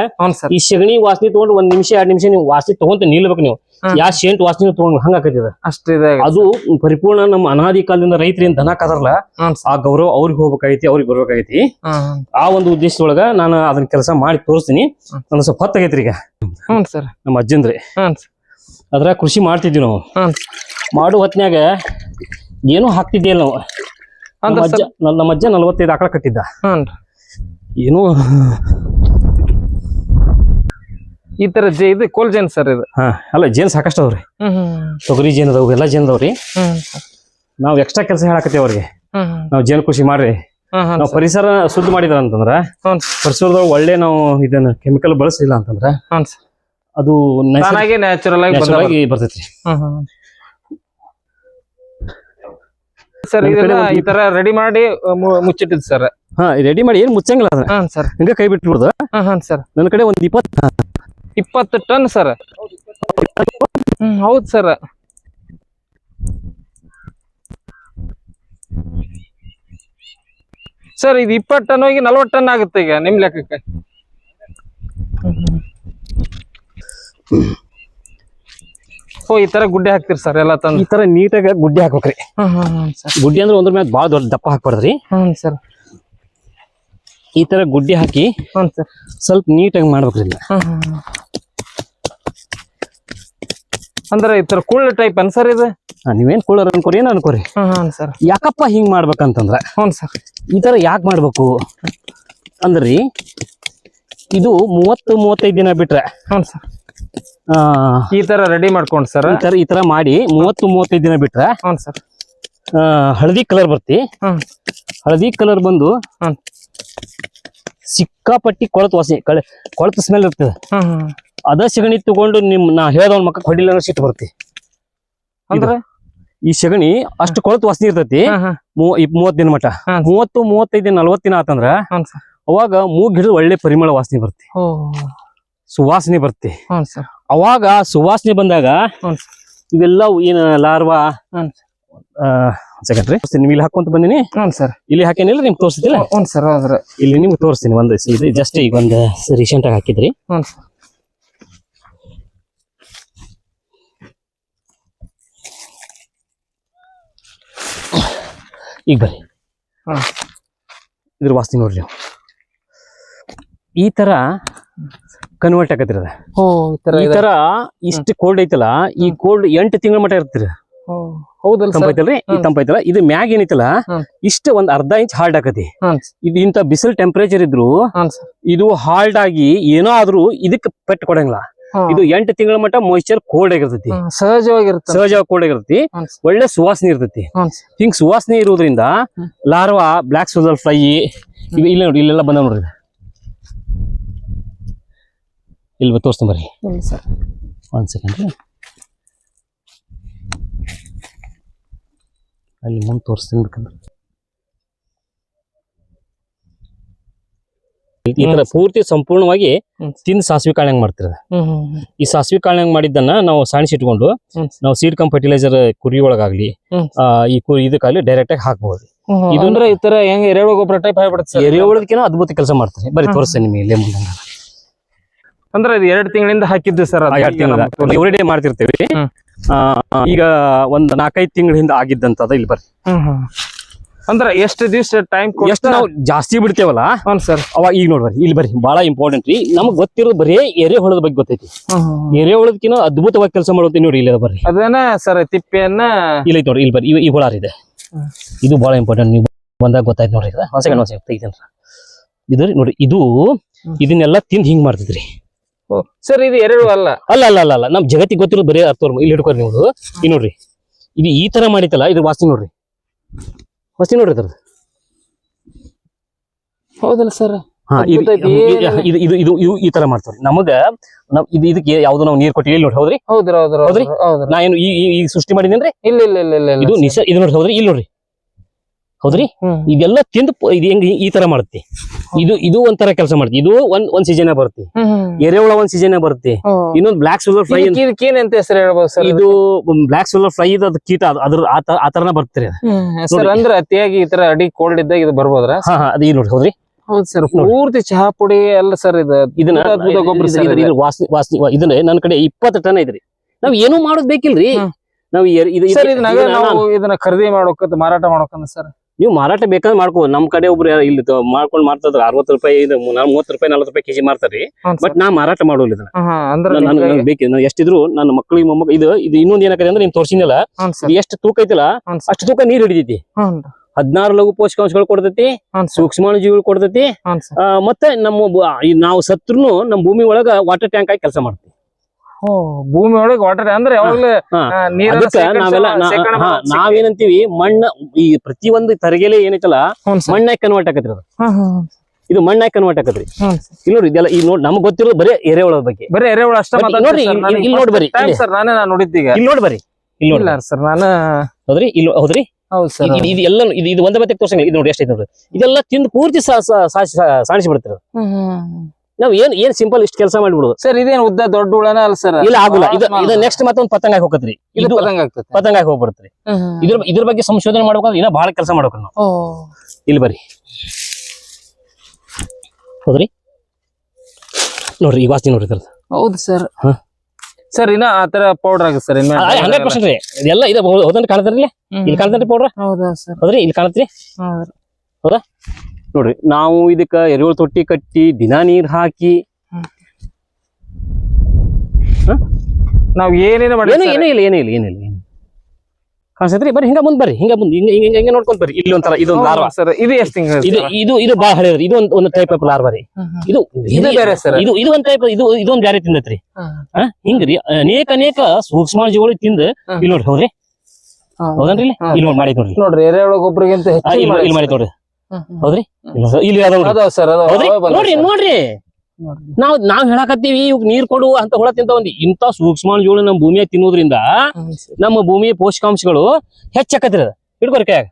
ಈ ಸಗಣಿ ವಾಸನೆ ತಗೊಂಡು ಒಂದ್ ನಿಮಿಷ ಎರಡ್ ನಿಮಿಷ ನೀವು ವಾಸನೆ ತಗೊಂತ ನಿಲ್ಬೇಕು ನೀವು. ಯಾ ಶೇಂಟ್ ವಾಸನೆ ತಗೊಂಡ್ ಹಂಗ ಆಕೈತಿದ? ಅಷ್ಟು ಇದೆ ಅದು ಪರಿಪೂರ್ಣ ನಮ್ಮ ಅನಾದಿ ಕಾಲದಿಂದ ರೈತರು ಏನ್ ದನ ಕದರ್ಲ ಆ ಗೌರವ ಅವ್ರಿಗೆ ಹೋಗ್ಬೇಕಾಗೈತಿ ಅವ್ರಿಗೆ ಬರ್ಬೇಕಾಗೈತಿ. ಆ ಒಂದು ಉದ್ದೇಶದೊಳಗ ನಾನು ಅದನ್ನ ಕೆಲಸ ಮಾಡಿ ತೋರಿಸ್ತೀನಿ. ನನ್ನ ಸ್ವಲ್ಪ ಹೊತ್ತಾಗೈತ್ರಿ ಈಗ. ಸರ್. ನಮ್ಮ ಅಜ್ಜಂದ್ರಿ ಅದ್ರ ಕೃಷಿ ಮಾಡ್ತಿದ್ವಿ ನಾವು. ಮಾಡು ಹೊತ್ನ್ಯಾಗ ಏನೂ ಹಾಕ್ತಿದ್ದಿಲ್ಲ ನಾವು. ನಮ್ಮ ಅಜ್ಜ ನಲವತ್ತೈದು ಆಕಳ ಕಟ್ಟಿದ್ದ. ಏನೂ ಈ ತರ ಜೆ ಇದು ಕೋಲ್ ಜೇನ್ ಸರ್ ಇದು. ಹಾ ಅಲ್ಲ ಜೇನ್ ಸಾಕಷ್ಟು ಅವ್ರಿ ತೊಗರಿ ಜೇನ್ ಅದಾವ ಎಲ್ಲಾ ಜೇನ್ ಅದಾವ್ರಿ. ನಾವು ಎಕ್ಸ್ಟ್ರಾ ಕೆಲಸ ಹೇಳಕತ್ತೀವಿ ಅವ್ರಿಗೆ. ನಾವ್ ಜೇನ್ ಕೃಷಿ ಮಾಡ್ರಿ. ನಾವು ಪರಿಸರ ಶುದ್ಧ ಮಾಡಿದ್ರ ಅಂತಂದ್ರ ಪರಿಸರದಾಗ ಒಳ್ಳೆ ನಾವು ಇದನ್ನ ಕೆಮಿಕಲ್ ಬಳಸಿಲ್ಲ ಅಂತಂದ್ರ ಅದು ನ್ಯಾಚುರಲ್ ಆಗಿ ಬರ್ತೈತ್ರಿ. ಸರ್ ನಮ್ ಇದನ್ನ ಈ ತರ ರೆಡಿ ಮಾಡಿ ಮುಚ್ಚಿಟ್ಟಿದ್ ಸರ್. ಹಾ ರೆಡಿ ಮಾಡಿ ಏನ್ ಮುಚ್ಚಂಗಿಲ್ಲ ಸರ್. ಹಿಂಗ ಕೈ ಬಿಟ್ಬಿಡ್ದು. ಹಾ ಹಾ ಸರ್. ನನ್ನ ಕಡೆ ಒಂದ್ ಇಪ್ಪತ್ ಇಪ್ಪತ್ತು ಟನ್ ಸರ್. ಹ್ಮ್ ಹೌದು ಸರ್. ಸರ್ ಇದು ಇಪ್ಪತ್ತು ಟನ್ ಹೋಗಿ ನಲ್ವತ್ತು ಟನ್ ಆಗುತ್ತೆ ಈಗ ನಿಮ್ ಲೆಕ್ಕಕ್ಕೆ. ಓ ಈ ತರ ಗುಡ್ಡೆ ಹಾಕ್ತಿರಿ ಸರ್ ಎಲ್ಲ ತಂದು. ಈ ತರ ನೀಟಾಗಿ ಗುಡ್ಡೆ ಹಾಕ್ಬೇಕ್ರಿ. ಗುಡ್ಡೆ ಅಂದ್ರೆ ಒಂದ್ರ ಮ್ಯಾಗ ಬಾಳ ದೊಡ್ಡ ದಪ್ಪ ಹಾಕ್ಬಾರ್ದ್ರಿ. ಹ್ಮ್ ಸರ್. ಈ ತರ ಗುಡ್ಡೆ ಹಾಕಿ ಸ್ವಲ್ಪ ನೀಟಾಗಿ ಮಾಡ್ಬೇಕ್ರಿ. ಅಂದ್ರೆ ಈ ತರ ಕುಳ್ಳ ಟೈಪ್ ಅನ್ ಸರ್ ಇದು? ನೀವೇನ್ ಕೂಳರ್ ಅನ್ಕೋರಿ ಏನ್ ಅನ್ಕೋರಿ? ಸರ್. ಯಾಕಪ್ಪ ಹಿಂಗ್ ಮಾಡ್ಬೇಕಂತಂದ್ರ? ಹ್ಞೂ ಸರ್. ಈ ತರ ಯಾಕೆ ಮಾಡ್ಬೇಕು? ಅಂದ್ರಿ ಇದು ಮೂವತ್ತು ಮೂವತ್ತೈದು ದಿನ ಬಿಟ್ರೆ ಹ್ಞೂ ಸರ್. ಈ ತರ ರೆಡಿ ಮಾಡ್ಕೊಂಡು ಸರ್. ಈ ತರ ಈ ತರ ಮಾಡಿ ಮೂವತ್ತು ಮೂವತ್ತೈದು ದಿನ ಬಿಟ್ರೆ ಹ್ಞೂ ಸರ್. ಹಳದಿ ಕಲರ್ ಬರ್ತಿ. ಹಳದಿ ಕಲರ್ ಬಂದು ಸಿಕ್ಕಾಪಟ್ಟಿ ಕೊಳತು ವಾಸಿ ಕಳೆ ಕೊಳತು ಸ್ಮೆಲ್ ಇರ್ತದೆ. ಅದ ಸಗಣಿ ತಗೊಂಡು ನಿಮ್ ನಾ ಹೇಳ್ದ ಮಕ್ಕ ಹೊಡಿಲ್ಲ ಅನ್ನೋ ಸಿಟ್ಟು ಬರ್ತಿ ಅಂದ್ರೆ? ಈ ಸಗಣಿ ಅಷ್ಟು ಕೊಳತು ವಾಸನೆ ಇರ್ತೈತಿ. ಮೂವತ್ ದಿನ ಮಟ. ಮೂವತ್ತು ಮೂವತ್ತೈದು ದಿನ ನಲ್ವತ್ತು ದಿನ ಆತಂದ್ರ ಅವಾಗ ಮೂಗ್ ಹಿಡಿದು ಒಳ್ಳೆ ಪರಿಮಳ ವಾಸನೆ ಬರ್ತಿ ಸುವಾಸನೆ ಬರ್ತಿ ಅವಾಗ ಸುವಾಸನೆ ಬಂದಾಗ ಇವೆಲ್ಲ ಏನ್ ಲಾರ್ವಾ? ಹ್ಞೂ ಸೆಕೆಂಡ್ ರೀ ನೀವು ಇಲ್ಲಿ ಹಾಕೊಂತ ಬಂದಿನಿ? ಹ್ಞೂ ಸರ್. ಇಲ್ಲಿ ಹಾಕೇನಿಲ್ಲ ನಿಮ್ಗೆ ತೋರಿಸ್ತಿಲ್ಲ ಹ್ಞೂ ಸರ್ ಹೌದ್ರಿ. ಇಲ್ಲಿ ನಿಮ್ಗೆ ತೋರಿಸ್ತೀನಿ ಒಂದು ಇದು ಜಸ್ಟ್ ಈಗ ಒಂದು ರೀಸೆಂಟ್ ಆಗಿ ಹಾಕಿದ್ರಿ. ಹ್ಞೂ ಸರ್. ಈಗ ಬರ್ರಿ. ಹ್ಮ್. ಇದ್ರ ವಾಸ್ತಿ ನೋಡ್ರಿ ಈ ತರ ಕನ್ವರ್ಟ್ ಆಗತ್ತಿರದ ಈ. ತರ ಇಷ್ಟು ಕೋಲ್ಡ್ ಐತಲ್ಲ ಈ ಕೋಲ್ಡ್ ಎಂಟು ತಿಂಗಳ ಮಟ್ಟ ಇರ್ತೀರ. ತಂಪೈತಲ್ರಿ ಈ. ತಂಪೈತಲ್ಲ ಇದು ಮ್ಯಾಗ್ ಏನೈತಲ್ಲ ಇಷ್ಟ ಒಂದ್ ಅರ್ಧ ಇಂಚ್ ಹಾರ್ಡ್ ಆಕತಿ. ಇದು ಇಂತ ಬಿಸಿಲ್ ಟೆಂಪರೇಚರ್ ಇದ್ರು ಇದು ಹಾರ್ಡ್ ಆಗಿ ಏನೋ ಆದ್ರೂ ಇದಕ್ಕೆ ಪೆಟ್ ಕೊಡಂಗಿಲ್ಲ. ಇದು ಎಂಟು ತಿಂಗಳ ಮಟ್ಟ ಮಾಯಿಶ್ಚರ್ ಕೋಲ್ಡ್ ಆಗಿರ್ತೈತಿ. ಸಹಜವಾಗಿರುತ್ತೆ ಸಹಜವಾಗಿ ಕೋಲ್ಡ್ ಆಗಿರ್ತೈತಿ. ಒಳ್ಳೆ ಸುವಾಸನೆ ಇರ್ತೈತಿ. ಹಿಂಗ್ ಸುವಾಸನೆ ಇರೋದ್ರಿಂದ ಲಾರ್ವಾ ಬ್ಲಾಕ್ ಸೋಲ್ ಫ್ರೈ ಇವ ಇಲ್ಲ ನೋಡಿ ಇಲ್ಲೆಲ್ಲ ಬಂದ ನೋಡ್ರಿ. ಇಲ್ಲಿ ತೋರಿಸ್ತೀನಿ ಬರ್ರಿ. ಒಂದ್ ಸೆಕೆಂಡ್ ಅಲ್ಲಿ ಮುಂದೆ ತೋರಿಸ್ತೀನಿ ಬೇಕಂದ್ರೆ. ಈ ತರ ಪೂರ್ತಿ ಸಂಪೂರ್ಣವಾಗಿ ತಿನ್ ತಿಂದು ಸಾಸಿವೆ ಕಾಳು ಹೆಂಗ್ ಮಾಡ್ತಿರ ಹ್ಮ್ ಹ್ಮ್ ಹ್ಮ್. ಈ ಸಾಸಿವೆ ಕಾಳು ಹೆಂಗ್ ಮಾಡಿದ್ದನ್ನ ನಾವು ಸಾಣಿಸಿ ಇಟ್ಕೊಂಡು ನಾವು ಸೀಡ್ ಕಂ ಫರ್ಟಿಲೈಸರ್ ಕುರಿ ಒಳಗಾಗ್ಲಿ ಈ ಕುರಿ ಇದಕ್ಕಾಗ್ಲಿ ಡೈರೆಕ್ಟ್ ಆಗಿ ಹಾಕ್ಬಹುದು ಇದಂದ್ರೆ ಈ ತರ ಹೆಂಗ್ ಎರೆಹುಳ ಗೊಬ್ಬರ ಟೈಪ್ ಆಗ್ಬಿಡುತ್ತೆ ಸರ್? ಎರೆಹುಳದಕ್ಕಿಂತ ಅದ್ಭುತ ಕೆಲಸ ಮಾಡ್ತಾರೆ. ಬರೀ. ತೋರಿಸ್ತೇನೆ ನಿಮಗೆ ಇಲ್ಲೇ ಅಂದ್ರೆ ಇದು ಎರಡು ತಿಂಗಳಿಂದ ಹಾಕಿದ್ದು ಸರ್ ಎವ್ರಿ ಡೇ ಮಾಡ್ತಿರ್ತೇವೆ. ಈಗ ಒಂದ್ ನಾಲ್ಕೈದು ತಿಂಗಳ ಹಿಂದೆ ಆಗಿದ್ದಂತದ ಇಲ್ಲಿ ಬರ್ರಿ. ಅಂದ್ರೆ ಎಷ್ಟು ದಿವಸ ಟೈಮ್ ಎಷ್ಟು ನಾವು ಜಾಸ್ತಿ ಬಿಡ್ತೇವಲ್ಲ? ಹ್ಞೂ ಸರ್ ಅವಾಗ ಈಗ ನೋಡ್ರಿ ಇಲ್ಲಿ ಬರ್ರಿ ಬಹಳ ಇಂಪಾರ್ಟೆಂಟ್ ರೀ. ನಮಗ್ ಗೊತ್ತಿರೋದು ಬರೀ ಎರೆಹುಳದ ಬಗ್ಗೆ ಗೊತ್ತೈತಿ. ಎರೆಹುಳದಕ್ಕಿನ ಅದ್ಭುತವಾಗಿ ಕೆಲಸ ಮಾಡುತ್ತೆ ನೋಡಿ ಇಲ್ಲಿ ಬರ್ರಿ. ಅದೇನ ಸರ್ ತಿಪ್ಪೆಯನ್ನ ಇಲ್ಲ ನೋಡ್ರಿ ಇಲ್ಲಿ ಬರ್ರಿ ಈ ಹುಳ ಇದೆ. ಇದು ಬಹಳ ಇಂಪಾರ್ಟೆಂಟ್ ನೀವು ಬಂದಾಗ ಗೊತ್ತಾಯ್ತು ನೋಡ್ರಿ ಇದು. ತೆಗಿತೇನ್ರಿ ನೋಡ್ರಿ ಇದು. ಇದನ್ನೆಲ್ಲ ತಿಂದ್ ಹಿಂಗ್ ಮಾಡ್ತಿದ್ರಿ. ಸರ್ ಇದು ಎರಡು ಅಲ್ಲ. ಅಲ್ಲ ಅಲ್ಲ ಅಲ್ಲ ಅಲ್ಲ. ನಮ್ ಜಗತ್ತಿಗೆ ಗೊತ್ತಿರೋದು ಬರೀ ಅರ್ಥ ಇಲ್ಲಿ ಹಿಡ್ಕೊರಿ ನೀವು. ಇಲ್ಲಿ ನೋಡ್ರಿ. ಇದು ಈ ತರ ಮಾಡಿತಲ್ಲ ಇದು ವಾಸ್ತಿ ನೋಡ್ರಿ. ವಾಸ್ತಿ ನೋಡ್ರಿ ಅದ್ರದ್ದು. ಹೌದಲ್ಲ ಸರ್. ಇದು ಇದು ಇದು ಈ ತರ ಮಾಡ್ತಾವ್ರಿ. ನಮಗ ನಾವ್ ಇದು ಇದಕ್ಕೆ ಯಾವ್ದು ನಾವು ನೀರ್ ಕೊಟ್ಟಿಲ್ಲ ಇಲ್ಲಿ ನೋಡಿ ಹೌದ್ರಿ? ಹೌದ್ರ ಹೌದ್ರ ಹೌದ್ರಿ? ನಾ ಏನು ಈ ಸೃಷ್ಟಿ ಮಾಡಿದೇನ್ರಿ ಇಲ್ಲ ಇಲ್ಲ ಇಲ್ಲ ಇಲ್ಲ ಇದು. ನಿಸ ಇದು ನೋಡಿ ಹೌದ್ರಿ? ಇಲ್ಲಿ ನೋಡ್ರಿ. ಹೌದ್ರಿ. ಇದೆಲ್ಲ ತಿಂದು ಇದು ಹೆಂಗ್ ಈ ತರ ಮಾಡುತ್ತೆ. ಇದು ಇದು ಒಂಥರ ಕೆಲಸ ಮಾಡುತ್ತೆ ಇದು ಒಂದ್ ಒಂದ್ ಸೀಸನ್ ಬರುತ್ತೆ. ಎರೆಹುಳ ಒಂದ್ ಸೀಸನ್ ಬರುತ್ತೆ. ಇನ್ನೊಂದು ಬ್ಲಾಕ್ ಸಿಲ್ವರ್ ಫ್ರೈ ಏನಂತ ಹೆಸರು ಹೇಳ್ಬೋದು ಸರ್ ಇದು ಬ್ಲಾಕ್ ಸಿಲ್ವರ್ ಫ್ರೈ ಅದು ಕೀಟ. ಅದು- ಅದ್ರ ಆ ತರ- ಆ ತರನ ಬರ್ತಾರೆ ಸರ್ ಅಂದ್ರೆ ಅತಿಯಾಗಿ ಈ ತರ ಅಡಿ ಕೋಲ್ಡ್ ಇದ್ದಾಗ ಇದು ಬರ್ಬೋದ್ರ? ಹಾ ಹಾ ಅದು ಈ ನೋಡಿ ಹೌದ್ರಿ? ಹೌದು ಸರ್. ಪೂರ್ತಿ ಚಹಾ ಪುಡಿ ಎಲ್ಲ ಸರ್ ಇದು ಇದನ್ನ ಗೊಬ್ಬರ ವಾಸನೆ ವಾಸನೆ ಇದನ್ನ ನನ್ನ ಕಡೆ ಇಪ್ಪತ್ತು ಟನ್ ಐತ್ರಿ. ನಾವ್ ಏನು ಮಾಡೋದ್ ಬೇಕಿಲ್ರಿ. ನಾವ್ ಇದನ್ನ ಇದನ್ನ ನಾವು ಇದನ್ನ ಖರೀದಿ ಮಾಡೋಕಂತ ಮಾರಾಟ ಮಾಡೋಕಂತ ಸರ್. ನೀವು ಮಾರಾಟ ಬೇಕಾದ್ರೆ ಮಾಡ್ಕೋ. ನಮ್ ಕಡೆ ಒಬ್ರು ಇಲ್ಲಿ ಮಾಡ್ಕೊಂಡು ಮಾರ್ತಾರ ಅರವತ್ತು ರೂಪಾಯಿ ಮೂವತ್ತು ರೂಪಾಯಿ ನಲ್ವತ್ತು ರೂಪಾಯಿ ಕೆಜಿ ಮಾರ್ತಾರಿ. ಬಟ್ ನಾ ಮಾರಾಟ ಮಾಡೋಲ್ಲ ಇದನ್ನ ಬೇಕು ಎಷ್ಟಿದ್ರು ನನ್ನ ಮಕ್ಕಳಿಗೆ ಮೊಮ್ಮಕ್ಕ ಇದು ಇದು ಇನ್ನೊಂದ್ ಏನಕ್ಕೆ ಅಂದ್ರೆ ನೀನ್ ತೋರ್ಸಿನಲ್ಲ ಎಷ್ಟು ತೂಕ ಐತಿಲ್ಲ ಅಷ್ಟು ತೂಕ ನೀರ್ ಹಿಡಿದೈತಿ ಹದಿನಾರು ಲಘು ಪೋಷಕಾಂಶಗಳು ಕೊಡ್ತೈತಿ ಸೂಕ್ಷ್ಮಾಣು ಜೀವಿಗಳು ಸೂಕ್ಷ್ಮಾಣುಜೀವಿಗಳು ಕೊಡ್ತೈತಿ ಮತ್ತೆ ನಮ್ಮ ನಾವು ಸತ್ರುನು ನಮ್ಮ ಭೂಮಿ ಒಳಗ ವಾಟರ್ ಟ್ಯಾಂಕ್ ಆಗಿ ಕೆಲಸ ಮಾಡ್ತೀವಿ. ಭೂಮಿ ಒಳಗೆ ವಾಟರ್ ಅಂದ್ರೆ ಯಾವಾಗ್ಲೂ ನಾವೆಲ್ಲ ನಾವೇನಂತೀವಿ ಮಣ್ಣ ಈ ಪ್ರತಿಯೊಂದು ತರಗೆಲೆ ಏನೈತಲ್ಲ ಮಣ್ಣಾಗಿ ಕನ್ವರ್ಟ್ ಆಕತ್ರಿ ಅದು. ಇದು ಮಣ್ಣಾಗಿ ಕನ್ವರ್ಟ್ ಆಕತ್ರಿ. ಇಲ್ಲಿ ನೋಡಿ ಇದೆಲ್ಲ ಈಗ ನೋಡಿ ನಮ್ಗೆ ಗೊತ್ತಿರೋದು ಬರೀ ಎರೆಹುಳ ಬಗ್ಗೆ. ಬರೀ ಎರೆಹುಳ ಅಷ್ಟ ಅಷ್ಟೇ ನೋಡ್ರಿ, ಇಲ್ಲಿ- ನೋಡಿ ಬರ್ರಿ. ಸರ್ ನಾನೇ ನಾನು ನೋಡಿದ್ದೀಗ ಇಲ್ಲಿ ನೋಡಿ ಬರ್ರಿ ಇಲ್ಲಿ ನೋಡಿ ಸರ್ ನಾನು ಹೌದ್ರಿ ಇಲ್ಲಿ ಹೌದ್ರಿ? ಹೌದು ಸರ್ ಇದು ಎಲ್ಲ ಇದು ಇದು ಒಂದೇ ಮತ್ತೆ ತೋರ್ಸಂಗಿಲ್ಲ. ಇದು ನೋಡಿ ಎಷ್ಟೈತೆ ನೋಡ್ರಿ. ಇದೆಲ್ಲ ತಿಂದು ಪೂರ್ತಿ ಸಾಣಿಸಿ ಬಿಡ್ತೀರ ನಾವ್ ಏನ್ ಏನ್ ಸಿಂಪಲ್ ಇಷ್ಟು ಕೆಲಸ ಮಾಡ್ಬಿಡುದು ಸರ್ ಇದೇನು ಉದ್ದ ದೊಡ್ಡ ಹುಳನ ಅಲ್ಲ ಸರ್ ಇಲ್ಲ ಆಗುಲ್ಲ. ಇದು ಇದು ನೆಕ್ಸ್ಟ್ ಮತ್ತೊಂದ್ ಪತಂಗ ಹೋಗತ್ರಿ. ಇದು ಪತಂಗ ಪತಂಗ ಹೋಗ್ಬಿಡ್ತ್ರಿ ಇದ್ರ ಇದ್ರ ಬಗ್ಗೆ ಸಂಶೋಧನೆ ಮಾಡ್ಬೇಕಂದ್ರೆ ಇನ್ನ ಬಹಳ ಕೆಲಸ ಮಾಡ್ಬೇಕು ನಾವು. ಇಲ್ಲಿ ಬರ್ರಿ. ಹೌದ್ರಿ. ನೋಡ್ರಿ ಈ ವಾಸನೆ ನೋಡ್ರಿ ಸರ್ ಹೌದು ಸರ್. ಸರ್ ಇನ್ನ ಆತರ ತರ ಪೌಡರ್ ಆಗುತ್ತೆ ಸರ್ ಹಂಡ್ರೆಡ್ ಪರ್ಸೆಂಟ್ ರೀ. ಇದೆಲ್ಲ ಇದೆ ಕಾಣ್ತಾರಿಲ್ಲ ಇಲ್ಲಿ? ಕಾಣ್ತಾರ್ರಿ ಪೌಡರ್ ಹೌದಾ ಸರ್ ಹೌದ್ರಿ ಇಲ್ಲಿ ಕಾಣತ್ರಿ. ನೋಡ್ರಿ ನಾವು ಇದಕ್ಕ ಎರೆಹುಳು ತೊಟ್ಟಿ ಕಟ್ಟಿ ದಿನಾ ನೀರ್ ಹಾಕಿ ನಾವ್ ಏನೇನು ಮಾಡಿ ಏನು ಏನೂ ಇಲ್ಲ ಏನೂ ಇಲ್ಲ ಏನಿಲ್ಲ ಏನು ಕಾಣಿಸ್ತೈತ್ರಿ ಬರ್ರಿ ಹಿಂಗ ಮುಂದ್ ಬರ್ರಿ ಹಿಂಗ ಮುಂದ್ ಹಿಂಗ ಹಿಂಗ ಹಿಂಗ ನೋಡ್ಕೊಂಡ್ ಬರ್ರಿ. ಇಲ್ಲಿ ಒಂಥರ ಇದೊಂದು ಲಾರ್ವಾ. ಸರ್ ಇದು ಎಷ್ಟು ತಿಂಗಳು ಇದು ಇದು ಇದು ಬಾಳ ಹಳೇದ್ರಿ ಇದು ಒಂದ್ ಒಂದು ಟೈಪ್ ಆಫ್ ಲಾರ್ವಾ ರೀ. ಇದು ಇದು ಬೇರೆ ಸರ್. ಇದು ಇದು ಒಂದು ಟೈಪ್ ಇದು ಇದೊಂದ್ ಬೇರೆ ತಿಂದತ್ರಿ. ಹಾ? ಹಿಂಗ್ರಿ ಅನೇಕ ಅನೇಕ ಸೂಕ್ಷ್ಮ ಜೀವಿಗಳು ತಿಂದು ಇಲ್ಲಿ ನೋಡ್ರಿ ಹೌದ್ರಿ? ಹೌದನ್ರಿ? ಇಲ್ಲಿ? ನೋಡಿ ಮಾಡಿ ನೋಡ್ರಿ. ನೋಡ್ರಿ ಎರೆಹುಳ ಗೊಬ್ಬರಗಿಂತ ಹೆಚ್ಚು ಇಲ್ಲಿ ಮಾಡಿ ನೋಡ್ರಿ. ಹೌದ್ರಿ? ಇಲ್ಲಿ ನೋಡಿ. ಇಲ್ಲಿ ನೋಡ್ರಿ. ಅದಾವ ಸರ್ ಹೌದ್ರಿ? ನೋಡ್ರಿ ನೋಡ್ರಿ. ನಾವ್ ನಾವ್ ಹೇಳಕತ್ತೀವಿ ಇವ್ ನೀರ್ ಕೊಡು ಅಂತ ಹುಳ ತಿಂತಾವಂದಿ ಇಂತ ಸೂಕ್ಷ್ಮಾಣುಜೀವಿಗಳು ನಮ್ಮ ಭೂಮಿಯ ತಿನ್ನೋದ್ರಿಂದ ನಮ್ಮ ಭೂಮಿಯ ಪೋಷಕಾಂಶಗಳು ಹೆಚ್ಚಾಕತ್ರಿ ಹಿಡ್ಕೋರಿ ಕೈಯಾಗ.